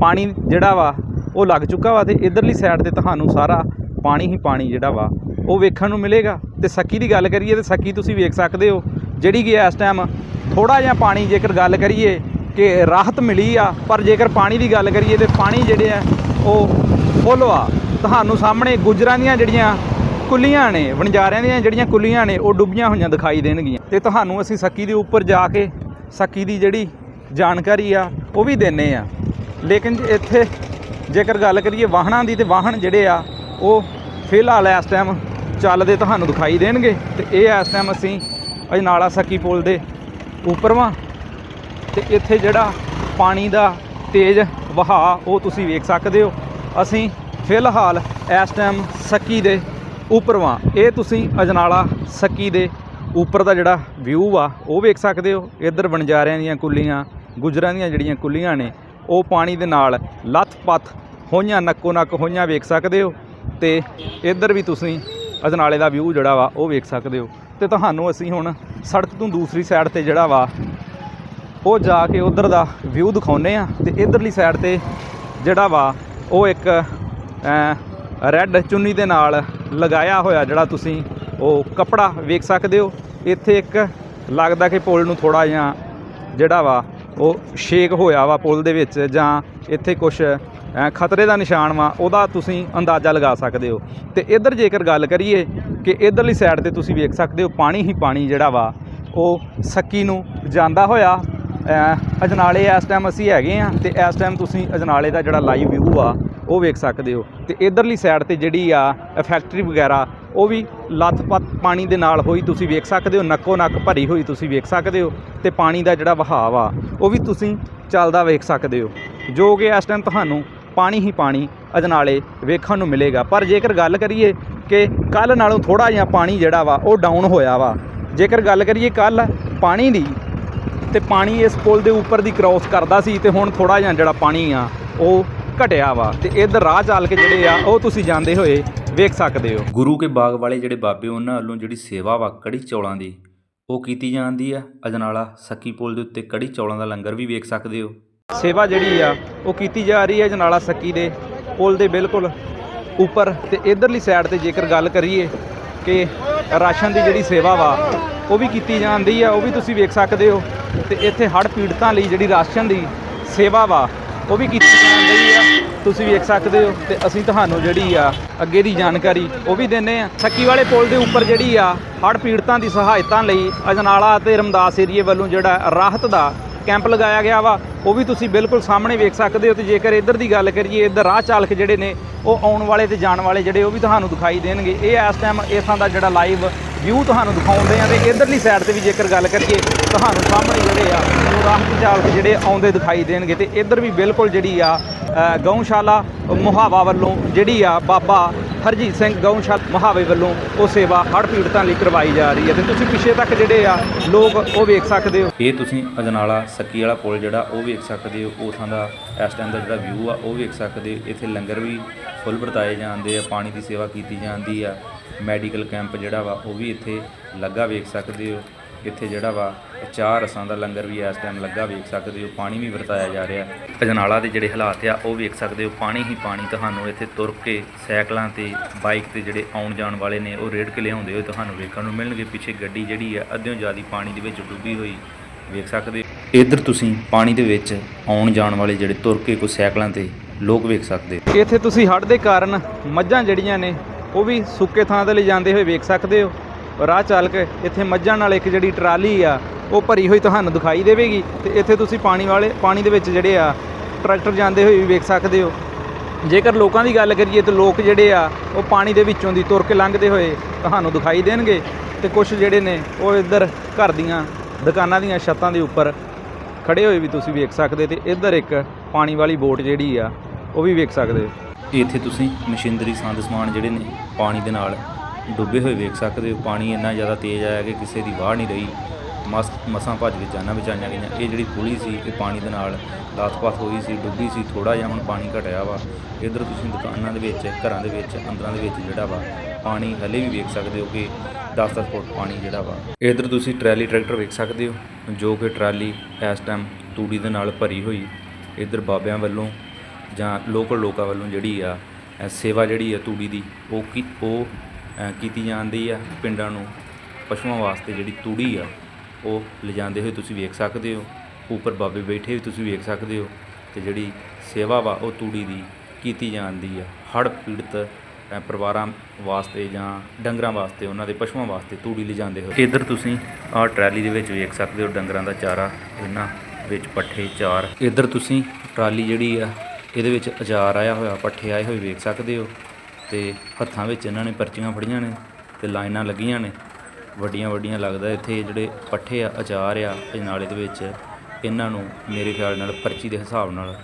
ਪਾਣੀ ਜਿਹੜਾ ਵਾ, ਉਹ ਲੱਗ ਚੁੱਕਾ ਵਾ ਤੇ ਇਧਰਲੀ ਸਾਈਡ ਤੇ ਤੁਹਾਨੂੰ ਸਾਰਾ ਪਾਣੀ ਹੀ ਪਾਣੀ ਜਿਹੜਾ ਵਾ, ਉਹ ਵੇਖਣ ਨੂੰ ਮਿਲੇਗਾ। ਤੇ ਸੱਕੀ ਦੀ ਗੱਲ ਕਰੀਏ ਤੇ ਸੱਕੀ ਤੁਸੀਂ ਵੇਖ ਸਕਦੇ ਹੋ, ਜਿਹੜੀ ਕਿ ਇਸ ਟਾਈਮ ਥੋੜਾ ਜਿਹਾ ਪਾਣੀ ਜੇਕਰ ਗੱਲ ਕਰੀਏ ਕਿ ਰਾਹਤ ਮਿਲੀ ਆ, ਪਰ ਜੇਕਰ ਪਾਣੀ ਦੀ ਗੱਲ ਕਰੀਏ ਤੇ ਪਾਣੀ ਜਿਹੜੇ ਆ, ਉਹ ਫੁੱਲ ਆ। ਤੁਹਾਨੂੰ ਸਾਹਮਣੇ ਗੁਜਰਾਂ ਦੀਆਂ ਜਿਹੜੀਆਂ ਕੁੱਲੀਆਂ ਨੇ, ਵਣਜਾਰਿਆਂ ਦੀਆਂ ਜਿਹੜੀਆਂ ਕੁੱਲੀਆਂ ਨੇ, ਉਹ ਡੁੱਬੀਆਂ ਹੋਈਆਂ ਦਿਖਾਈ ਦੇਣਗੀਆਂ। ਤੇ ਤੁਹਾਨੂੰ ਅਸੀਂ ਸੱਕੀ ਦੇ ਉੱਪਰ ਜਾ ਕੇ ਸੱਕੀ ਦੀ ਜਿਹੜੀ ਜਾਣਕਾਰੀ ਆ, ਉਹ ਵੀ ਦਿੰਨੇ ਆ। ਲੇਕਿਨ ਇੱਥੇ ਜੇਕਰ ਗੱਲ ਕਰੀਏ ਵਾਹਨਾਂ ਦੀ, ਤੇ ਵਾਹਨ ਜਿਹੜੇ ਆ, ਉਹ ਫਿਲਹਾਲ ਇਸ ਟਾਈਮ ਚੱਲਦੇ ਤੁਹਾਨੂੰ ਦਿਖਾਈ ਦੇਣਗੇ। ਤੇ ਇਹ ਇਸ ਟਾਈਮ ਅਸੀਂ ਅਜਨਾਲਾ ਸੱਕੀ ਪੁਲ ਦੇ ਉੱਪਰ ਵਾਂ। ਤੇ ਇੱਥੇ ਜਿਹੜਾ ਪਾਣੀ ਦਾ ਤੇਜ਼ ਵਹਾਅ, ਉਹ ਤੁਸੀਂ ਵੇਖ ਸਕਦੇ ਹੋ। ਅਸੀਂ ਫਿਲਹਾਲ ਇਸ ਟਾਈਮ ਸੱਕੀ ਦੇ ਉੱਪਰ ਵਾਂ। ਇਹ ਤੁਸੀਂ ਅਜਨਾਲਾ ਸੱਕੀ ਦੇ ਉੱਪਰ ਦਾ ਜਿਹੜਾ ਵਿਊ ਆ, ਉਹ ਵੇਖ ਸਕਦੇ ਹੋ। ਇੱਧਰ ਵਣਜਾਰਿਆਂ ਦੀਆਂ ਕੁੱਲੀਆਂ, ਗੁਜਰਾਂ ਦੀਆਂ ਜਿਹੜੀਆਂ ਕੁੱਲੀਆਂ ਨੇ, ਉਹ ਪਾਣੀ ਦੇ ਨਾਲ ਲੱਥ-ਪੱਥ ਹੋਈਆਂ, ਨੱਕੋ ਨੱਕ ਹੋਈਆਂ ਵੇਖ ਸਕਦੇ ਹੋ। ਤੇ ਇੱਧਰ ਵੀ ਤੁਸੀਂ ਅਜਨਾਲੇ ਦਾ ਵਿਊ ਜਿਹੜਾ ਵਾ, ਉਹ ਵੇਖ ਸਕਦੇ ਹੋ। ਤੇ ਤੁਹਾਨੂੰ ਅਸੀਂ ਹੁਣ ਸੜਕ ਤੋਂ ਦੂਸਰੀ ਸਾਈਡ ਤੇ ਜਿਹੜਾ ਵਾ, ਉਹ ਜਾ ਕੇ ਉਧਰ ਦਾ ਵਿਊ ਦਿਖਾਉਨੇ ਆ ਤੇ ਇਧਰਲੀ ਸਾਈਡ ਤੇ ਜਿਹੜਾ ਵਾ, ਉਹ ਇੱਕ ਰੈੱਡ ਚੁੰਨੀ ਦੇ ਨਾਲ ਲਗਾਇਆ ਹੋਇਆ ਜਿਹੜਾ ਤੁਸੀਂ ਉਹ ਕਪੜਾ ਵੇਖ ਸਕਦੇ ਹੋ। ਇੱਥੇ ਇੱਕ ਲੱਗਦਾ ਕਿ ਪੁਲ ਨੂੰ ਥੋੜਾ ਜਿਹਾ ਜਿਹੜਾ ਵਾ, ਉਹ ਸ਼ੇਕ ਹੋਇਆ ਵਾ ਪੁਲ ਦੇ ਵਿੱਚ ਜਾਂ ਇੱਥੇ ਕੁਝ ਖਤਰੇ ਦਾ ਨਿਸ਼ਾਨ ਵਾ, ਉਹਦਾ ਤੁਸੀਂ ਅੰਦਾਜ਼ਾ ਲਗਾ ਸਕਦੇ ਹੋ। ਤੇ ਇੱਧਰ ਜੇਕਰ ਗੱਲ ਕਰੀਏ ਕਿ ਇਧਰਲੀ ਸਾਈਡ ਤੇ ਤੁਸੀਂ ਵੇਖ ਸਕਦੇ ਹੋ, ਪਾਣੀ ਹੀ ਪਾਣੀ ਜਿਹੜਾ ਵਾ, ਉਹ ਸੱਕੀ ਨੂੰ ਜਾਂਦਾ ਹੋਇਆ। ਅਜਨਾਲੇ ਇਸ ਟਾਈਮ ਅਸੀਂ ਹੈਗੇ ਆ ਤੇ ਇਸ ਟਾਈਮ ਤੁਸੀਂ ਅਜਨਾਲੇ ਦਾ ਜਿਹੜਾ ਲਾਈਵ ਵਿਊ ਆ ਉਹ ਵੇਖ ਸਕਦੇ ਹੋ ਤੇ ਇਧਰਲੀ ਸਾਈਡ ਤੇ ਜਿਹੜੀ ਆ ਫੈਕਟਰੀ ਵਗੈਰਾ, ਉਹ ਵੀ ਲੱਥ-ਪੱਥ ਪਾਣੀ ਦੇ ਨਾਲ ਹੋਈ ਤੁਸੀਂ ਵੇਖ ਸਕਦੇ ਹੋ, ਨੱਕੋ ਨੱਕ ਭਰੀ ਹੋਈ ਤੁਸੀਂ ਵੇਖ ਸਕਦੇ ਹੋ ਤੇ ਪਾਣੀ ਦਾ ਜਿਹੜਾ ਵਹਾਅ ਆ, ਉਹ ਵੀ ਤੁਸੀਂ ਚੱਲਦਾ ਵੇਖ ਸਕਦੇ ਹੋ। ਜੋ ਕਿ ਇਸ ਟਾਈਮ ਤੁਹਾਨੂੰ ਪਾਣੀ ਹੀ ਪਾਣੀ ਅਜਨਾਲੇ ਵੇਖਣ ਨੂੰ ਮਿਲੇਗਾ। ਪਰ ਜੇਕਰ ਗੱਲ ਕਰੀਏ ਕਿ ਕੱਲ ਨਾਲੋਂ ਥੋੜਾ ਜਿਹਾ ਪਾਣੀ ਜਿਹੜਾ ਵਾ, ਉਹ ਡਾਊਨ ਹੋਇਆ ਵਾ, ਜੇਕਰ ਗੱਲ ਕਰੀਏ ਕੱਲ ਪਾਣੀ ਦੀ, ਤੇ ਪਾਣੀ ਇਸ ਪੁਲ ਦੇ ਉੱਪਰ ਦੀ ਕ੍ਰਾਸ ਕਰਦਾ ਸੀ ਤੇ ਹੁਣ ਥੋੜਾ ਜਿਹਾ ਜਿਹੜਾ ਪਾਣੀ ਆ, ਉਹ ਘਟਿਆ ਵਾ ਤੇ ਇਧਰ ਰਾਹ ਚੱਲ ਕੇ ਜਿਹੜੇ ਆ ਉਹ ਤੁਸੀਂ ਜਾਂਦੇ ਹੋਏ ਵੇਖ ਸਕਦੇ ਹੋ। ਗੁਰੂ ਕੇ ਬਾਗ ਵਾਲੇ ਜਿਹੜੇ ਬਾਬੇ ਉਹਨਾਂ ਵੱਲੋਂ ਜਿਹੜੀ ਸੇਵਾ ਵਾ ਕੜੀ ਚੌਲਾਂ ਦੀ ਉਹ ਕੀਤੀ ਜਾਂਦੀ ਆ। ਅਜਨਾਲਾ ਸੱਕੀ ਪੁਲ ਦੇ ਉੱਤੇ ਕੜੀ ਚੌਲਾਂ ਦਾ ਲੰਗਰ ਵੀ ਵੇਖ ਸਕਦੇ ਹੋ। ਸੇਵਾ ਜਿਹੜੀ ਆ ਉਹ ਕੀਤੀ ਜਾ ਰਹੀ ਹੈ ਜਨਾਲਾ ਸੱਕੀ ਦੇ ਪੁਲ ਦੇ ਬਿਲਕੁਲ ਉੱਪਰ ਤੇ ਇਧਰਲੀ ਸਾਈਡ ਤੇ ਜੇਕਰ ਗੱਲ ਕਰੀਏ ਕਿ ਰਾਸ਼ਨ ਦੀ ਜਿਹੜੀ ਸੇਵਾ ਵਾ ਉਹ ਵੀ ਕੀਤੀ ਜਾਂਦੀ ਆ ਉਹ ਵੀ ਤੁਸੀਂ ਵੇਖ ਸਕਦੇ ਹੋ। ਤੇ ਇੱਥੇ ਹੜ੍ਹ ਪੀੜਤਾਂ ਲਈ ਜਿਹੜੀ ਰਾਸ਼ਨ ਦੀ ਸੇਵਾ ਵਾ ਉਹ ਵੀ ਕੀਤੀ ਜਾਂਦੀ ਆ? ਤੁਸੀਂ ਵੇਖ ਸਕਦੇ ਹੋ ਤੇ ਅਸੀਂ ਤੁਹਾਨੂੰ ਜਿਹੜੀ ਆ, ਅੱਗੇ ਦੀ ਜਾਣਕਾਰੀ ਉਹ ਵੀ ਦਿੰਨੇ ਆ। ਸੱਕੀ ਵਾਲੇ ਪੁਲ ਦੇ ਉੱਪਰ ਜਿਹੜੀ ਆ, ਹੜ੍ਹ ਪੀੜਤਾਂ ਦੀ ਸਹਾਇਤਾ ਲਈ ਅਜਨਾਲਾ ਤੇ ਰਮਦਾਸ ਏਰੀਏ ਵੱਲੋਂ ਜਿਹੜਾ ਰਾਹਤ ਦਾ ਕੈਂਪ ਲਗਾਇਆ ਗਿਆ ਵਾ, ਉਹ ਵੀ ਤੁਸੀਂ ਬਿਲਕੁਲ ਸਾਹਮਣੇ ਵੇਖ ਸਕਦੇ ਹੋ ਤੇ ਜੇਕਰ ਇੱਧਰ ਦੀ ਗੱਲ ਕਰੀਏ, ਇੱਧਰ ਰਾਹ ਚਾਲਕ ਜਿਹੜੇ ਨੇ, ਉਹ ਆਉਣ ਵਾਲੇ ਤੇ ਜਾਣ ਵਾਲੇ ਜਿਹੜੇ, ਉਹ ਵੀ ਤੁਹਾਨੂੰ ਦਿਖਾਈ ਦੇਣਗੇ। ਇਹ ਇਸ ਟਾਈਮ ਇਸਾਂ ਦਾ ਜਿਹੜਾ ਲਾਈਵ ਵਿਊ ਤੁਹਾਨੂੰ ਦਿਖਾਉਂਦੇ ਆ ਤੇ ਇੱਧਰਲੀ ਸਾਈਡ ਤੇ ਵੀ ਜੇਕਰ ਗੱਲ ਕਰੀਏ, ਤੁਹਾਨੂੰ ਸਾਹਮਣੇ ਜਿਹੜੇ ਆ ਉਹ ਰਾਹ ਚਾਲਕ ਜਿਹੜੇ ਆਉਂਦੇ ਦਿਖਾਈ ਦੇਣਗੇ ਤੇ ਇੱਧਰ ਵੀ ਬਿਲਕੁਲ ਜਿਹੜੀ ਆ ਗਊਸ਼ਾਲਾ ਮੁਹਾਵਾ ਵੱਲੋਂ ਜਿਹੜੀ ਆ ਬਾਬਾ ਹਰਜੀਤ ਸਿੰਘ ਗਊਸ਼ਾਲਾ ਮੁਹਾਵੇ ਵੱਲੋਂ ਉਹ ਸੇਵਾ ਹੜ੍ਹ ਪੀੜਤਾਂ ਲਈ ਕਰਵਾਈ ਜਾ ਰਹੀ ਹੈ ਤੇ ਤੁਸੀਂ ਪਿੱਛੇ ਤੱਕ ਜਿਹੜੇ ਆ ਲੋਕ ਉਹ ਵੇਖ ਸਕਦੇ ਹੋ। ਇਹ ਤੁਸੀਂ ਅਜਨਾਲਾ ਸੱਕੀ ਵਾਲਾ ਪੁਲ ਜਿਹੜਾ ਉਹ ਵੇਖ ਸਕਦੇ ਹੋ ਉਥਾਂ ਦਾ ਇਸ ਟਾਈਮ ਦਾ ਜਿਹੜਾ ਵਿਊ ਆ, ਉਹ ਵੇਖ ਸਕਦੇ ਹੋ। ਇੱਥੇ ਲੰਗਰ ਵੀ ਫੁੱਲ ਵਰਤਾਏ ਜਾਂਦੇ ਆ, ਪਾਣੀ ਦੀ ਸੇਵਾ ਕੀਤੀ ਜਾਂਦੀ ਆ। ਮੈਡੀਕਲ ਕੈਂਪ ਜਿਹੜਾ ਵਾ, ਉਹ ਵੀ ਇੱਥੇ ਲੱਗਾ ਵੇਖ ਸਕਦੇ ਹੋ। ਇੱਥੇ ਜਿਹੜਾ ਵਾ, ਚਾਰ ਰਸਾਂ ਦਾ ਲੰਗਰ ਵੀ ਇਸ ਟਾਈਮ ਲੱਗਾ, ਵੇਖ ਸਕਦੇ ਹੋ, ਪਾਣੀ ਵੀ ਵਰਤਾਇਆ ਜਾ ਰਿਹਾ। ਅਜਨਾਲਾ ਦੇ ਜਿਹੜੇ ਹਾਲਾਤ ਆ, ਉਹ ਵੇਖ ਸਕਦੇ ਹੋ, ਪਾਣੀ ਹੀ ਪਾਣੀ ਤੁਹਾਨੂੰ ਇੱਥੇ ਤੁਰ ਕੇ ਸਾਈਕਲਾਂ ਤੇ ਬਾਈਕ ਤੇ ਜਿਹੜੇ ਆਉਣ ਜਾਣ ਵਾਲੇ ਨੇ, ਉਹ ਰੇੜ ਕੇ ਲਿਆਉਂਦੇ ਹੋਏ ਤੁਹਾਨੂੰ ਵੇਖਣ ਨੂੰ ਮਿਲਣਗੇ। ਪਿੱਛੇ ਗੱਡੀ ਜਿਹੜੀ ਆ, ਅੱਧਿਓਂ ਜ਼ਿਆਦੀ ਪਾਣੀ ਦੇ ਵਿੱਚ ਡੁੱਬੀ ਹੋਈ। ਵੇਖ ਸਕਦੇ ਇੱਧਰ ਤੁਸੀਂ ਪਾਣੀ ਦੇ ਵਿੱਚ ਆਉਣ ਜਾਣ ਵਾਲੇ ਜਿਹੜੇ ਤੁਰ ਕੇ ਕੋਈ ਸਾਈਕਲਾਂ ਤੇ, ਲੋਕ ਵੇਖ ਸਕਦੇ ਇੱਥੇ ਤੁਸੀਂ ਹੜ੍ਹ ਦੇ ਕਾਰਨ ਮੱਝਾਂ ਜਿਹੜੀਆਂ ਨੇ, ਉਹ ਵੀ ਸੁੱਕੇ ਥਾਂ ਤੇ ਲੈ ਜਾਂਦੇ ਹੋਏ ਵੇਖ ਸਕਦੇ ਹੋ। ਰਾਹ ਚਾਲਕ ਇੱਥੇ ਮੱਝਾਂ ਨਾਲ ਇੱਕ ਜਿਹੜੀ ਟਰਾਲੀ ਆ, ਉਹ ਭਰੀ ਹੋਈ ਤੁਹਾਨੂੰ ਦਿਖਾਈ ਦੇਵੇਗੀ। ਤੇ ਇੱਥੇ ਤੁਸੀਂ ਪਾਣੀ ਵਾਲੇ, ਪਾਣੀ ਦੇ ਵਿੱਚ ਜਿਹੜੇ ਆ, ਟਰੈਕਟਰ ਜਾਂਦੇ ਹੋਏ ਵੀ ਵੇਖ ਸਕਦੇ ਹੋ। ਜੇਕਰ ਲੋਕਾਂ ਦੀ ਗੱਲ ਕਰੀਏ ਤਾਂ ਲੋਕ ਜਿਹੜੇ ਆ, ਉਹ ਪਾਣੀ ਦੇ ਵਿੱਚੋਂ ਦੀ ਤੁਰ ਕੇ ਲੰਘਦੇ ਹੋਏ ਤੁਹਾਨੂੰ ਦਿਖਾਈ ਦੇਣਗੇ। ਤੇ ਕੁਝ ਜਿਹੜੇ ਨੇ, ਉਹ ਇੱਧਰ ਘਰ ਦੀਆਂ ਦੁਕਾਨਾਂ ਦੀਆਂ ਛੱਤਾਂ ਦੇ ਉੱਪਰ ਖੜੇ ਹੋਏ ਵੀ ਤੁਸੀਂ ਵੇਖ ਸਕਦੇ ਤੇ ਇੱਧਰ ਇੱਕ ਪਾਣੀ ਵਾਲੀ ਬੋਟ ਜਿਹੜੀ ਆ, ਉਹ ਵੀ ਵੇਖ ਸਕਦੇ ਹੋ। ਇੱਥੇ ਤੁਸੀਂ ਮਸ਼ੀਨਰੀ, ਸੰਦ, ਸਮਾਨ ਜਿਹੜੇ ਨੇ, ਪਾਣੀ ਦੇ ਨਾਲ ਡੁੱਬੇ ਹੋਏ ਵੇਖ ਸਕਦੇ ਹੋ, ਪਾਣੀ ਇੰਨਾ ਜ਼ਿਆਦਾ ਤੇਜ਼ ਆਇਆ ਕਿ ਕਿਸੇ ਦੀ ਵਾਹ ਨਹੀਂ ਰਹੀ। ਮਸ, ਮਸਾਂ ਭੱਜ ਕੇ ਜਾਨਾਂ ਬਚਾਈਆਂ ਗਈਆਂ। ਇਹ ਜਿਹੜੀ ਪੁਲੀ ਸੀ, ਇਹ ਪਾਣੀ ਦੇ ਨਾਲ ਲਾਤ-ਪਾਤ ਹੋਈ ਸੀ, ਡੁੱਬੀ ਸੀ ਥੋੜਾ ਜਿਹਾ ਹੁਣ ਪਾਣੀ ਘਟਿਆ ਵਾ। ਇੱਧਰ ਤੁਸੀਂ ਦੁਕਾਨਾਂ ਦੇ ਵਿੱਚ, ਘਰਾਂ ਦੇ ਵਿੱਚ, ਅੰਦਰਾਂ ਦੇ ਵਿੱਚ ਜਿਹੜਾ ਵਾ, ਪਾਣੀ ਹਲੇ ਵੀ ਵੇਖ ਸਕਦੇ ਹੋ ਕਿ 10-10 ਫੁੱਟ ਪਾਣੀ ਜਿਹੜਾ ਵਾ। ਇੱਧਰ ਤੁਸੀਂ ਟਰੈਲੀ ਟਰੈਕਟਰ ਵੇਖ ਸਕਦੇ ਹੋ, ਜੋ ਕਿ ਟਰਾਲੀ ਇਸ ਟਾਈਮ ਤੂੜੀ ਦੇ ਨਾਲ ਭਰੀ ਹੋਈ। ਇੱਧਰ ਬਾਬਿਆਂ ਵੱਲੋਂ ਜਾਂ ਲੋਕਲ ਲੋਕਾਂ ਵੱਲੋਂ ਜਿਹੜੀ ਆ ਸੇਵਾ ਜਿਹੜੀ ਆ ਤੂੜੀ ਦੀ, ਉਹ ਕੀ, ਉਹ ਕੀਤੀ ਜਾਂਦੀ ਆ ਪਿੰਡਾਂ ਨੂੰ, ਪਸ਼ੂਆਂ ਵਾਸਤੇ ਜਿਹੜੀ ਤੂੜੀ ਆ, ਉਹ ਲਿਜਾਂਦੇ ਹੋਏ ਤੁਸੀਂ ਵੇਖ ਸਕਦੇ ਹੋ। ਉੱਪਰ ਬਾਬੇ ਬੈਠੇ ਵੀ ਤੁਸੀਂ ਵੇਖ ਸਕਦੇ ਹੋ ਤੇ ਜਿਹੜੀ ਸੇਵਾ ਵਾ, ਉਹ ਤੂੜੀ ਦੀ ਕੀਤੀ ਜਾਂਦੀ ਆ। ਹੜ੍ਹ ਪੀੜਤ ਪਰਿਵਾਰਾਂ ਵਾਸਤੇ ਜਾਂ ਡੰਗਰਾਂ ਵਾਸਤੇ, ਉਹਨਾਂ ਦੇ ਪਸ਼ੂਆਂ ਵਾਸਤੇ ਤੂੜੀ ਲਿਜਾਂਦੇ ਹੋਏ। ਇੱਧਰ ਤੁਸੀਂ ਆਹ ਟਰਾਲੀ ਦੇ ਵਿੱਚ ਵੇਖ ਸਕਦੇ ਹੋ, ਡੰਗਰਾਂ ਦਾ ਚਾਰਾ, ਇਹਨਾਂ ਵਿੱਚ ਪੱਠੇ, ਚਾਰ। ਇੱਧਰ ਤੁਸੀਂ ਟਰਾਲੀ ਜਿਹੜੀ ਆ, ਇਹਦੇ ਵਿੱਚ ਅਚਾਰ ਆਇਆ ਹੋਇਆ, ਪੱਠੇ ਆਏ ਹੋਏ ਵੇਖ ਸਕਦੇ ਹੋ। ਤੇ ਹੱਥਾਂ ਵਿੱਚ ਇਹਨਾਂ ਨੇ ਪਰਚੀਆਂ ਫੜੀਆਂ ਨੇ ਤੇ ਲਾਈਨਾਂ ਲੱਗੀਆਂ ਨੇ। ਵੱਡੀਆਂ ਵੱਡੀਆਂ ਲੱਗਦਾ ਇੱਥੇ ਜਿਹੜੇ ਪੱਠੇ ਆ, ਅਚਾਰ ਆ, ਅਜਨਾਲੇ ਦੇ ਵਿੱਚ, ਇਹਨਾਂ ਨੂੰ ਮੇਰੇ ਖਿਆਲ ਨਾਲ ਪਰਚੀ ਦੇ ਹਿਸਾਬ ਨਾਲ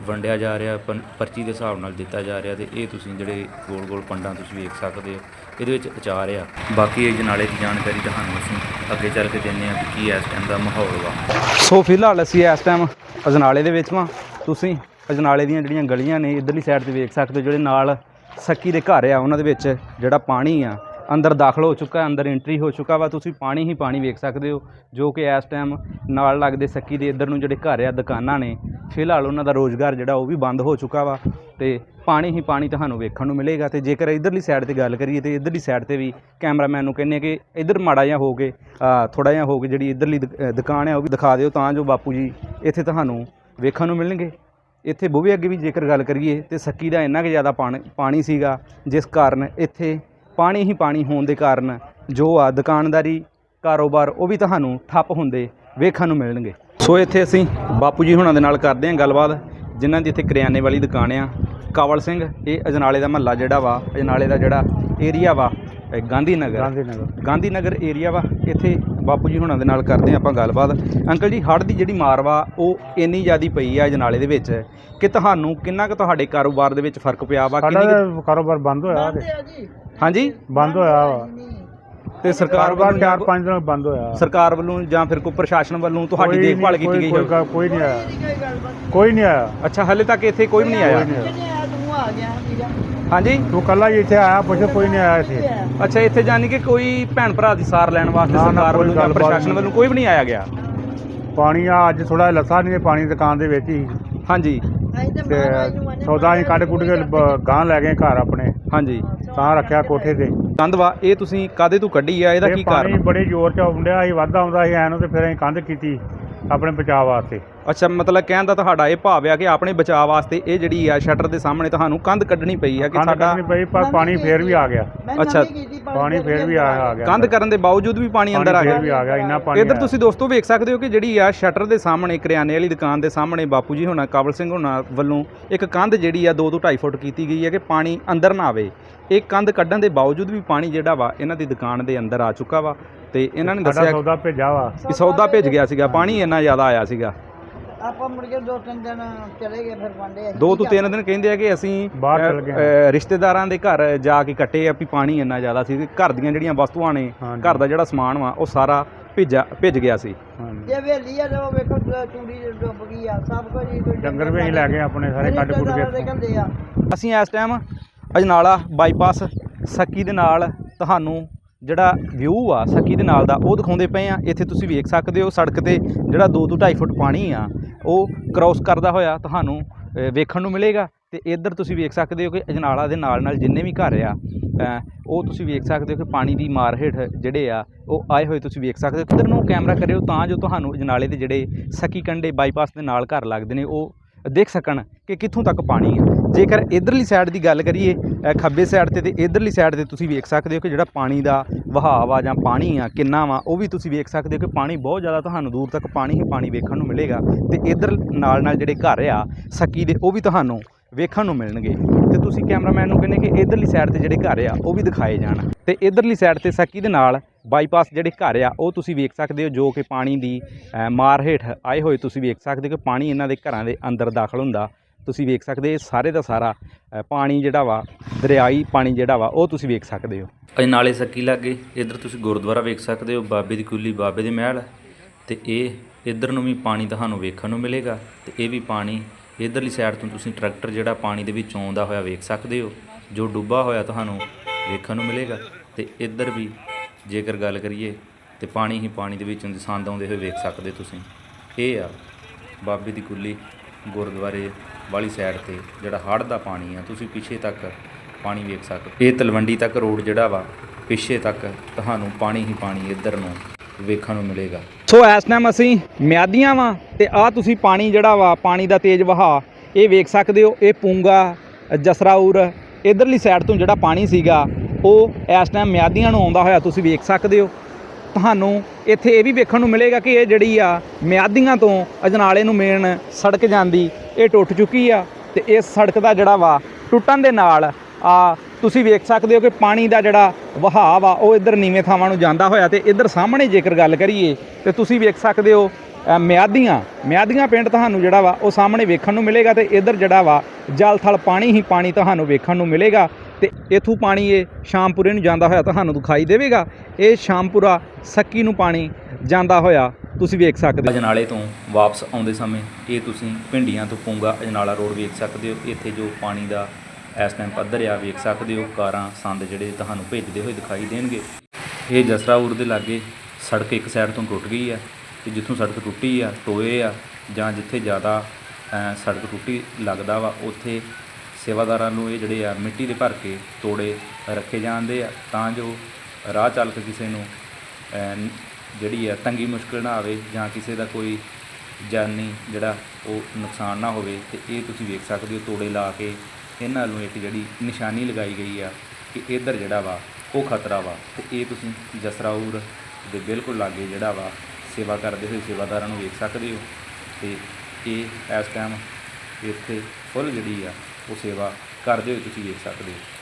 ਵੰਡਿਆ ਜਾ ਰਿਹਾ, ਪਨ- ਪਰਚੀ ਦੇ ਹਿਸਾਬ ਨਾਲ ਦਿੱਤਾ ਜਾ ਰਿਹਾ ਤੇ ਇਹ ਤੁਸੀਂ ਜਿਹੜੇ ਗੋਲ ਗੋਲ ਪੰਡਾਂ ਤੁਸੀਂ ਵੇਖ ਸਕਦੇ ਹੋ। ਇਹਦੇ ਵਿੱਚ ਅਚਾਰ ਆ। ਬਾਕੀ ਅਜਨਾਲੇ ਦੀ ਜਾਣਕਾਰੀ ਤੁਹਾਨੂੰ ਅਸੀਂ ਅੱਗੇ ਚੱਲ ਕੇ ਦਿੰਦੇ ਆ ਕਿ ਕੀ ਇਸ ਟਾਈਮ ਦਾ ਮਾਹੌਲ ਵਾ। ਸੋ ਫਿਲਹਾਲ ਅਸੀਂ ਇਸ ਟਾਈਮ ਅਜਨਾਲੇ ਦੇ ਵਿੱਚ ਵਾਂ। ਤੁਸੀਂ ਅਜਨਾਲੇ ਦੀਆਂ ਜਿਹੜੀਆਂ ਗਲੀਆਂ ਨੇ, ਇਧਰਲੀ ਸਾਈਡ ਤੇ ਵੇਖ ਸਕਦੇ ਹੋ, ਜਿਹੜੇ ਨਾਲ ਸੱਕੀ ਦੇ ਘਰ ਆ, ਉਹਨਾਂ ਦੇ ਵਿੱਚ ਜਿਹੜਾ ਪਾਣੀ ਆ, ਅੰਦਰ ਦਾਖਲ ਹੋ ਚੁੱਕਾ, ਅੰਦਰ ਐਂਟਰੀ ਹੋ ਚੁੱਕਾ ਵਾ, ਤੁਸੀਂ ਪਾਣੀ ਹੀ ਪਾਣੀ ਵੇਖ ਸਕਦੇ ਹੋ, ਜੋ ਕਿ ਇਸ ਟਾਈਮ ਨਾਲ ਲੱਗਦੇ ਸੱਕੀ ਦੇ ਇੱਧਰ ਨੂੰ ਜਿਹੜੇ ਘਰ ਆ, ਦੁਕਾਨਾਂ ਨੇ, ਫਿਲਹਾਲ ਉਹਨਾਂ ਦਾ ਰੋਜ਼ਗਾਰ ਜਿਹੜਾ ਉਹ ਵੀ ਬੰਦ ਹੋ ਚੁੱਕਾ ਵਾ, ਤੇ ਪਾਣੀ ਹੀ ਪਾਣੀ ਤੁਹਾਨੂੰ ਵੇਖਣ ਨੂੰ ਮਿਲੇਗਾ, ਤੇ ਜੇਕਰ ਇਧਰਲੀ ਸਾਈਡ ਤੇ ਗੱਲ ਕਰੀਏ, ਤੇ ਇਧਰਲੀ ਸਾਈਡ ਤੇ ਵੀ ਕੈਮਰਾਮੈਨ ਨੂੰ ਕਹਿੰਨੇ ਕਿ ਇਧਰ ਮਾੜਾ ਜਿਹਾ ਹੋ ਕੇ ਥੋੜਾ ਜਿਹਾ ਹੋ ਕੇ ਜਿਹੜੀ ਇਧਰਲੀ ਦੁਕਾਨ ਆ, ਉਹ ਵੀ ਦਿਖਾ ਦਿਓ, ਤਾਂ ਜੋ ਬਾਪੂ ਜੀ ਇੱਥੇ ਤੁਹਾਨੂੰ ਵੇਖਣ ਨੂੰ ਮਿਲਣਗੇ। ਇੱਥੇ ਬੂਹੇ ਅੱਗੇ ਵੀ ਜੇਕਰ ਗੱਲ ਕਰੀਏ ਤੇ ਸੱਕੀ ਦਾ ਇੰਨਾ ਕਿ ਜ਼ਿਆਦਾ ਪਾਣੀ ਪਾਣੀ ਸੀਗਾ, ਜਿਸ ਕਾਰਨ ਇੱਥੇ ਪਾਣੀ ਹੀ ਪਾਣੀ ਹੋਣ ਦੇ ਕਾਰਨ ਜੋ ਆ ਦੁਕਾਨਦਾਰੀ, ਕਾਰੋਬਾਰ ਉਹ ਵੀ ਤੁਹਾਨੂੰ ਠੱਪ ਹੁੰਦੇ ਵੇਖਣ ਨੂੰ ਮਿਲਣਗੇ। ਸੋ ਇੱਥੇ ਅਸੀਂ ਬਾਪੂ ਜੀ ਹੁਣਾਂ ਦੇ ਨਾਲ ਕਰਦੇ ਹਾਂ ਗੱਲਬਾਤ, ਜਿਨ੍ਹਾਂ ਦੀ ਇੱਥੇ ਕਰਿਆਨੇ ਵਾਲੀ ਦੁਕਾਨ ਆ। ਕਾਵਲ ਸਿੰਘ, ਇਹ ਅਜਨਾਲੇ ਦਾ ਮਹੱਲਾ ਜਿਹੜਾ ਵਾ, ਅਜਨਾਲੇ ਦਾ ਜਿਹੜਾ ਏਰੀਆ ਵਾ ਇਹ ਗਾਂਧੀ ਨਗਰ ਗਾਂਧੀ ਨਗਰ ਗਾਂਧੀ ਨਗਰ ਏਰੀਆ ਵਾ ਇੱਥੇ ਬਾਪੂ ਜੀ ਹੁਣਾਂ ਦੇ ਨਾਲ ਕਰਦੇ ਆਪਾਂ ਗੱਲਬਾਤ। ਅੰਕਲ ਜੀ ਹੜ੍ਹ ਦੀ ਜਿਹੜੀ ਮਾਰ ਵਾ ਉਹ ਇੰਨੀ ਜ਼ਿਆਦੀ ਪਈ ਆ ਜਨਾਲੇ ਦੇ ਵਿੱਚ ਕਿ ਤੁਹਾਨੂੰ ਕਿੰਨਾ ਕੁ ਤੁਹਾਡੇ ਕਾਰੋਬਾਰ ਦੇ ਵਿੱਚ ਫ਼ਰਕ ਪਿਆ ਵਾ? ਸਾਡਾ ਕਿੰਨੀ ਕੁ- ਤਾਂ ਕਾਰੋਬਾਰ ਬੰਦ ਹੋਇਆ ਤੇ ਹਾਂਜੀ। ਬੰਦ ਹੋਇਆ ਵਾ। ਤੇ ਸਰਕਾਰ ਕਾਰੋਬਾਰ ਵੱਲੋਂ ਚਾਰ ਪੰਜ ਦਿਨ ਬੰਦ ਹੋਇਆ। ਸਰਕਾਰ ਵੱਲੋਂ ਜਾਂ ਫਿਰ ਕੋਈ ਪ੍ਰਸ਼ਾਸਨ ਵੱਲੋਂ ਤੁਹਾਡੀ ਕੋਈ ਦੇਖਭਾਲ ਕੀਤੀ ਗਈ ਕੋਈ- ਹੋਵੇ ਕੋਈ- ਨਹੀਂ ਆਇਆ। ਕੋਈ ਨਹੀਂ ਆਇਆ। ਅੱਛਾ ਹਲੇ ਤੱਕ ਇੱਥੇ ਕੋਈ ਵੀ ਨਹੀਂ ਆਇਆ? ਕੋਈ ਨਹੀਂ ਆਇਆ। ਹਾਂਜੀ? ਤੂੰ ਕੱਲਾ ਹੀ ਇੱਥੇ ਆਇਆ ਪੁੱਛ ਕੋਈ ਨਹੀਂ ਆਇਆ ਇੱਥੇ। ਅੱਛਾ ਇੱਥੇ ਜਾਨੀ ਕਿ ਕੋਈ ਭੈਣ ਭਰਾ ਦੀ ਸਾਰ ਲੈਣ ਵਾਸਤੇ ਨਾ, ਨਾ, ਸਰਕਾਰ ਕੋਈ ਵੱਲੋਂ ਜਾਂ ਗੱਲਬਾਤ ਪ੍ਰਸ਼ਾਸਨ ਨਹੀਂ। ਵੱਲੋਂ ਕੋਈ ਵੀ ਨਹੀਂ ਆਇਆ ਗਿਆ? ਪਾਣੀ ਆ ਅੱਜ ਥੋੜਾ ਲੱਥਾ ਨਹੀਂ ਤੇ ਪਾਣੀ ਦੁਕਾਨ ਦੇ ਵਿੱਚ ਹੀ। ਹਾਂਜੀ। ਤੇ ਸੌਦਾ ਅਸੀਂ ਕੱਢ ਕੁੱਟ ਕੇ ਬ- ਗਾਂ ਲੈ ਗਏ ਘਰ ਆਪਣੇ। ਹਾਂਜੀ। ਤਾਂ ਰੱਖਿਆ ਕੋਠੇ ਤੇ। ਕੰਧ ਵਾ ਇਹ ਤੁਸੀਂ ਕਾਦੇ ਤੋਂ ਕੱਢੀ ਆ? ਇਹਦਾ ਇਹ ਕੀ ਪਾਣੀ ਕਾਰਨ? ਬੜੇ ਜ਼ੋਰ ਚ ਆਉਂਦਿਆ ਸੀ ਵੱਧ ਆਉਂਦਾ ਸੀ ਐਨੂੰ ਤੇ ਫਿਰ ਅਸੀਂ ਕੰਧ ਕੀਤੀ। ਆਪਣੇ ਬਚਾਅ ਵਾਸਤੇ। ਅੱਛਾ ਮਤਲਬ ਕਹਿਣ ਦਾ ਤੁਹਾਡਾ ਇਹ ਭਾਵ ਆ ਕਿ ਆਪਣੇ ਬਚਾਅ ਵਾਸਤੇ ਇਹ ਜਿਹੜੀ ਆ ਸ਼ਟਰ ਦੇ ਸਾਹਮਣੇ ਤੁਹਾਨੂੰ ਕੰਧ ਕੱਢਣੀ ਪਈ ਆ ਕਿ ਕੰਧ ਸਾਡਾ ਕੱਢਣੀ ਪਈ ਪਰ ਪਾਣੀ ਫੇਰ ਵੀ ਆ ਗਿਆ। ਅੱਛਾ ਪਾਣੀ ਫੇਰ ਵੀ ਆ ਆ ਗਿਆ। ਕੰਧ ਕਰਨ ਦੇ ਬਾਵਜੂਦ ਵੀ ਪਾਣੀ ਅੰਦਰ ਆ ਪਾਣੀ ਫੇਰ ਵੀ ਗਿਆ ਆ ਗਿਆ ਇੰਨਾ ਪਾਣੀ ਇੱਧਰ। ਤੁਸੀਂ ਦੋਸਤੋ ਵੇਖ ਸਕਦੇ ਹੋ ਕਿ ਜਿਹੜੀ ਆ ਸ਼ਟਰ ਦੇ ਸਾਹਮਣੇ ਕਰਿਆਨੇ ਵਾਲੀ ਦੁਕਾਨ ਦੇ ਸਾਹਮਣੇ ਬਾਪੂ ਜੀ ਹੋਣਾ ਕਾਬਲ ਸਿੰਘ ਹੋਣਾ ਵੱਲੋਂ ਇੱਕ ਕੰਧ ਜਿਹੜੀ ਆ 2 ਤੋਂ 2.5 ਫੁੱਟ ਕੀਤੀ ਗਈ ਹੈ ਕਿ ਪਾਣੀ ਅੰਦਰ ਨਾ ਆਵੇ। ਇਹ ਕੰਧ ਕੱਢਣ ਦੇ ਬਾਵਜੂਦ ਵੀ ਪਾਣੀ ਜਿਹੜਾ ਵਾ ਇਹਨਾਂ ਦੀ ਦੁਕਾਨ ਦੇ ਅੰਦਰ ਆ ਚੁੱਕਾ ਵਾ। ਤੇ ਇਹਨਾਂ ਨੇ ਸਾਡਾ ਦੱਸਿਆ ਸੌਦਾ ਭੇਜਾ ਵਾ। ਕਿ ਸੌਦਾ ਭੇਜ ਗਿਆ ਸੀਗਾ ਪਾਣੀ ਇੰਨਾ ਜ਼ਿਆਦਾ ਆਇਆ ਸੀਗਾ। ਆਪਾਂ ਮੁੜ ਕੇ ਦੋ ਤਿੰਨ ਦਿਨ ਚਲੇ ਗਏ ਫਿਰ ਵਾਂਡੇ ਦੋ ਤੋਂ ਤਿੰਨ ਦਿਨ ਕਹਿੰਦੇ ਆ ਕਿ ਅਸੀਂ ਬਾਹਰ ਅ, ਚਲੇ ਗਏ। ਅ, ਰਿਸ਼ਤੇਦਾਰਾਂ ਦੇ ਘਰ ਜਾ ਕੇ ਕੱਟੇ ਆ ਵੀ ਪਾਣੀ ਇੰਨਾ ਜ਼ਿਆਦਾ ਸੀ। ਘਰ ਦੀਆਂ ਜਿਹੜੀਆਂ ਵਸਤੂਆਂ ਨੇ ਹਾਂਜੀ। ਘਰ ਦਾ ਜਿਹੜਾ ਸਮਾਨ ਵਾ ਉਹ ਸਾਰਾ ਭਿੱਜਾ ਭਿੱਜ ਗਿਆ ਸੀ। ਹਾਂਜੀ। ਜੇ ਵੇਲੀ ਆ ਤੇ ਉਹ ਵੇਖੋ ਟ- ਚੂੜੀ ਡੁੱਬ ਗਈ ਆ ਸਭ ਕੁਝ ਹੀ ਕੋਈ ਡੰਗਰ ਵੀ ਅਸੀਂ ਲੈ ਗਏ ਆਪਣੇ ਸਾਰੇ ਕੱਢ ਕੁੱਟ ਰਿਸ਼ਤੇਦਾਰਾਂ ਦੇ ਕੇ ਆ। ਅਸੀਂ ਇਸ ਟਾਈਮ ਅਜਨਾਲਾ ਬਾਈਪਾਸ ਸੱਕੀ ਦੇ ਨਾਲ ਤੁਹਾਨੂੰ ਜਿਹੜਾ ਵਿਊ ਆ ਸਕੀ ਦੇ ਨਾਲ ਦਾ, ਉਹ ਦਿਖਾਉਂਦੇ ਪਏ ਆ। ਇੱਥੇ ਤੁਸੀਂ ਵੇਖ ਸਕਦੇ ਹੋ ਸੜਕ ਤੇ ਜਿਹੜਾ 2 ਤੋਂ 2.5 ਫੁੱਟ ਪਾਣੀ ਆ, ਉਹ ਕ੍ਰਾਸ ਕਰਦਾ ਹੋਇਆ ਤੁਹਾਨੂੰ ਵੇਖਣ ਨੂੰ ਮਿਲੇਗਾ। ਤੇ ਇੱਧਰ ਤੁਸੀਂ ਵੇਖ ਸਕਦੇ ਹੋ ਕਿ ਅਜਨਾਲਾ ਦੇ ਨਾਲ ਨਾਲ ਜਿੰਨੇ ਵੀ ਘਰ ਆ ਉਹ ਤੁਸੀਂ ਵੇਖ ਸਕਦੇ ਹੋ ਕਿ ਪਾਣੀ ਦੀ ਮਾਰ ਹੇਠ ਜਿਹੜੇ ਆ, ਉਹ ਆਏ ਹੋਏ ਤੁਸੀਂ ਵੇਖ ਸਕਦੇ ਹੋ। ਇੱਧਰ ਨੂੰ ਕੈਮਰਾ ਕਰਿਓ ਤਾਂ ਜੋ ਤੁਹਾਨੂੰ ਅਜਨਾਲੇ ਦੇ ਜਿਹੜੇ ਸਕੀ ਕੰਡੇ ਬਾਈਪਾਸ ਦੇ ਨਾਲ ਘਰ ਲੱਗਦੇ ਨੇ, ਉਹ ਦੇਖ ਸਕਣ ਕਿ ਕਿੱਥੋਂ ਤੱਕ ਪਾਣੀ ਹੈ। ਜੇਕਰ ਇਧਰਲੀ ਸਾਈਡ ਦੀ ਗੱਲ ਕਰੀਏ ਖੱਬੇ ਸਾਈਡ ਤੇ ਤੇ ਇਧਰਲੀ ਸਾਈਡ ਤੇ ਤੁਸੀਂ ਵੇਖ ਸਕਦੇ ਹੋ ਕਿ ਜਿਹੜਾ ਪਾਣੀ ਦਾ ਵਹਾਅ ਆ ਜਾਂ ਪਾਣੀ ਆ, ਕਿੰਨਾ ਵਾ, ਉਹ ਵੀ ਤੁਸੀਂ ਵੇਖ ਸਕਦੇ ਹੋ ਕਿ ਪਾਣੀ ਬਹੁਤ ਜ਼ਿਆਦਾ ਤੁਹਾਨੂੰ ਦੂਰ ਤੱਕ ਪਾਣੀ ਹੀ ਪਾਣੀ ਵੇਖਣ ਨੂੰ ਮਿਲੇਗਾ। ਤੇ ਇਧਰ ਨਾਲ ਨਾਲ ਜਿਹੜੇ ਘਰ ਆ, ਸੱਕੀ ਦੇ, ਉਹ ਵੀ ਤੁਹਾਨੂੰ ਵੇਖਣ ਨੂੰ ਮਿਲਣਗੇ। ਤੇ ਤੁਸੀਂ ਕੈਮਰਾਮੈਨ ਨੂੰ ਕਹਿੰਦੇ ਕਿ ਇਧਰਲੀ ਸਾਈਡ ਤੇ ਜਿਹੜੇ ਘਰ ਆ, ਉਹ ਵੀ ਦਿਖਾਏ ਜਾਣ। ਤੇ ਇਧਰਲੀ ਸਾਈਡ ਤੇ ਸਕੀ ਦੇ ਨਾਲ ਬਾਈਪਾਸ ਜਿਹੜੇ ਘਰ ਆ, ਉਹ ਤੁਸੀਂ ਵੇਖ ਸਕਦੇ ਹੋ, ਜੋ ਕਿ ਪਾਣੀ ਦੀ ਮਾਰ ਹੇਠ ਆਏ ਹੋਏ ਤੁਸੀਂ ਵੇਖ ਸਕਦੇ ਹੋ ਕਿ ਪਾਣੀ ਇਹਨਾਂ ਦੇ ਘਰਾਂ ਦੇ ਅੰਦਰ ਦਾਖਲ ਹੁੰਦਾ। ਤੁਸੀਂ ਵੇਖ ਸਕਦੇ ਇਹ ਸਾਰੇ ਦਾ ਸਾਰਾ ਪਾਣੀ ਜਿਹੜਾ ਵਾ, ਦਰਿਆਈ ਪਾਣੀ ਜਿਹੜਾ ਵਾ, ਉਹ ਤੁਸੀਂ ਵੇਖ ਸਕਦੇ ਹੋ। ਅਜ ਨਾਲੇ ਸੱਕੀ ਲੱਗੇ, ਇੱਧਰ ਤੁਸੀਂ ਗੁਰਦੁਆਰਾ ਵੇਖ ਸਕਦੇ ਹੋ, ਬਾਬੇ ਦੀ ਕੁੱਲੀ ਬਾਬੇ ਦੇ ਮਹਿਲ। ਤੇ ਇਹ, ਇੱਧਰ ਨੂੰ ਵੀ ਪਾਣੀ ਤੁਹਾਨੂੰ ਵੇਖਣ ਨੂੰ ਮਿਲੇਗਾ। ਤੇ ਇਹ ਵੀ ਪਾਣੀ ਇੱਧਰਲੀ ਸਾਈਡ ਤੋਂ ਤੁਸੀਂ ਟਰੈਕਟਰ ਜਿਹੜਾ ਪਾਣੀ ਦੇ ਵਿੱਚ ਆਉਂਦਾ ਹੋਇਆ ਵੇਖ ਸਕਦੇ ਹੋ, ਜੋ ਡੁੱਬਾ ਹੋਇਆ ਤੁਹਾਨੂੰ ਵੇਖਣ ਨੂੰ ਮਿਲੇਗਾ। ਤੇ ਇੱਧਰ ਵੀ ਜੇਕਰ ਗੱਲ ਕਰੀਏ, ਤੇ ਪਾਣੀ ਹੀ ਪਾਣੀ ਦੇ ਵਿੱਚ ਦਸੰਦ ਆਉਂਦੇ ਹੋਏ ਵੇਖ ਸਕਦੇ ਤੁਸੀਂ। ਇਹ ਆ ਬਾਬੇ ਦੀ ਕੁੱਲੀ ਗੁਰਦੁਆਰੇ ਵਾਲੀ ਸਾਈਡ ਤੇ ਜਿਹੜਾ ਹੜ੍ਹ ਦਾ ਪਾਣੀ ਆ, ਤੁਸੀਂ ਪਿੱਛੇ ਤੱਕ ਪਾਣੀ ਵੇਖ ਸਕਦੇ ਇਹ ਤਲਵੰਡੀ ਤੱਕ ਰੋਡ ਜਿਹੜਾ ਵਾ, ਪਿੱਛੇ ਤੱਕ ਤੁਹਾਨੂੰ ਪਾਣੀ ਹੀ ਪਾਣੀ ਇੱਧਰ ਨੂੰ ਵੇਖਣ ਨੂੰ ਮਿਲੇਗਾ। ਸੋ ਇਸ ਟਾਈਮ ਅਸੀਂ ਮਿਆਦੀਆਂ ਵਾਂ ਤੇ ਆ ਤੁਸੀਂ ਪਾਣੀ ਜਿਹੜਾ ਵਾ, ਪਾਣੀ ਦਾ ਤੇਜ਼ ਵਹਾਅ, ਇਹ ਵੇਖ ਸਕਦੇ ਹੋ, ਇਹ ਪੂੰਗਾ, ਜਸਰਾਉਰ, ਇਧਰਲੀ ਸਾਈਡ ਤੋਂ ਜਿਹੜਾ ਪਾਣੀ ਸੀਗਾ, ਉਹ ਇਸ ਟਾਈਮ ਮਿਆਦੀਆਂ ਨੂੰ ਆਉਂਦਾ ਹੋਇਆ ਤੁਸੀਂ ਵੇਖ ਸਕਦੇ ਹੋ। ਤੁਹਾਨੂੰ ਇੱਥੇ ਇਹ ਵੀ ਵੇਖਣ ਨੂੰ ਮਿਲੇਗਾ ਕਿ ਇਹ ਜਿਹੜੀ ਆ ਮਿਆਦੀਆਂ ਤੋਂ ਅਜਨਾਲੇ ਨੂੰ ਮੇਨ ਸੜਕ ਜਾਂਦੀ, ਇਹ ਟੁੱਟ ਚੁੱਕੀ ਆ ਤੇ ਇਸ ਸੜਕ ਦਾ ਜਿਹੜਾ ਵਾ, ਟੁੱਟਣ ਦੇ ਨਾਲ ਆ ਤੁਸੀਂ ਵੇਖ ਸਕਦੇ ਹੋ ਕਿ ਪਾਣੀ ਦਾ ਜਿਹੜਾ ਵਹਾਅ ਵਾ, ਉਹ ਇੱਧਰ ਨੀਵੇਂ ਥਾਵਾਂ ਨੂੰ ਜਾਂਦਾ ਹੋਇਆ ਤੇ ਇੱਧਰ ਸਾਹਮਣੇ ਜੇਕਰ ਗੱਲ ਕਰੀਏ ਤੇ ਤੁਸੀਂ ਵੇਖ ਸਕਦੇ ਹੋ ਮਿਆਦੀਆਂ ਮਿਆਦੀਆਂ ਪਿੰਡ ਤੁਹਾਨੂੰ ਜਿਹੜਾ ਵਾ, ਉਹ ਸਾਹਮਣੇ ਵੇਖਣ ਨੂੰ ਮਿਲੇਗਾ ਤੇ ਇੱਧਰ ਜਿਹੜਾ ਵਾ, ਜਲ ਥਲ ਪਾਣੀ ਹੀ ਪਾਣੀ ਤੁਹਾਨੂੰ ਵੇਖਣ ਨੂੰ ਮਿਲੇਗਾ ਤੇ ਇਥੋਂ ਪਾਣੀ ਇਹ ਸ਼ਾਮਪੁਰੇ ਨੂੰ ਜਾਂਦਾ ਹੋਇਆ ਤੁਹਾਨੂੰ ਦਿਖਾਈ ਦੇਵੇਗਾ। ਇਹ ਸ਼ਾਮਪੁਰਾ ਸੱਕੀ ਨੂੰ ਪਾਣੀ ਜਾਂਦਾ ਹੋਇਆ ਤੁਸੀਂ ਵੇਖ ਸਕਦੇ ਹੋ। ਅਜਨਾਲੇ ਤੋਂ ਵਾਪਸ ਆਉਂਦੇ ਸਮੇਂ ਇਹ ਤੁਸੀਂ ਪਿੰਡੀਆਂ ਤੋਂ ਪੂੰਗਾ ਅਜਨਾਲਾ ਰੋਡ ਵੇਖ ਸਕਦੇ ਹੋ, ਇੱਥੇ ਜੋ ਪਾਣੀ ਦਾ ਇਸ ਟਾਈਮ ਪੱਧਰ ਆ ਵੇਖ ਸਕਦੇ ਹੋ, ਕਾਰਾਂ, ਸੰਦ ਜਿਹੜੇ ਤੁਹਾਨੂੰ ਭੇਜਦੇ ਹੋਏ ਦਿਖਾਈ ਦੇਣਗੇ। ਇਹ ਜਸਰਾਉਰ ਦੇ ਲਾਗੇ ਸੜਕ ਇੱਕ ਸਾਈਡ ਤੋਂ ਟੁੱਟ ਗਈ ਆ ਤੇ ਜਿੱਥੋਂ ਸੜਕ ਟੁੱਟੀ ਆ, ਟੋਏ ਆ ਜਾਂ ਜਿੱਥੇ ਜ਼ਿਆਦਾ ਸੜਕ ਟੁੱਟੀ ਲੱਗਦਾ ਵਾ, ਉੱਥੇ ਸੇਵਾਦਾਰਾਂ ਨੂੰ ਇਹ ਜਿਹੜੇ ਆ ਮਿੱਟੀ ਦੇ ਭਰ ਕੇ ਤੋੜੇ ਰੱਖੇ ਜਾਂਦੇ ਆ। ਤਾਂ ਜੋ ਰਾਹ ਚਾਲਕ ਕਿਸੇ ਨੂੰ ਜਿਹੜੀ ਆ ਤੰਗੀ ਮੁਸ਼ਕਲ ਨਾ ਆਵੇ ਜਾਂ ਕਿਸੇ ਦਾ ਕੋਈ ਜਾਨੀ ਜਿਹੜਾ ਉਹ ਨੁਕਸਾਨ ਨਾ ਹੋਵੇ, ਤੇ ਇਹ ਤੁਸੀਂ ਵੇਖ ਸਕਦੇ ਹੋ, ਤੋੜੇ ਲਾ ਕੇ ਇਹਨਾਂ ਨੂੰ ਇੱਕ ਜਿਹੜੀ ਨਿਸ਼ਾਨੀ ਲਗਾਈ ਗਈ ਆ ਕਿ ਇੱਧਰ ਜਿਹੜਾ ਵਾ, ਉਹ ਖਤਰਾ ਵਾ ਤੇ ਇਹ ਤੁਸੀਂ ਜਸਰਾਉਰ ਦੇ ਬਿਲਕੁਲ ਲਾਗੇ ਜਿਹੜਾ ਵਾ, ਸੇਵਾ ਕਰਦੇ ਹੋਏ ਸੇਵਾਦਾਰਾਂ ਨੂੰ ਵੇਖ ਸਕਦੇ ਹੋ ਤੇ ਇਹ ਇਸ ਟਾਈਮ ਇੱਥੇ ਫੁੱਲ ਜਿਹੜੀ ਆ, ਉਹ ਸੇਵਾ ਕਰਦੇ ਹੋਏ ਤੁਸੀਂ ਵੇਖ ਸਕਦੇ ਹੋ।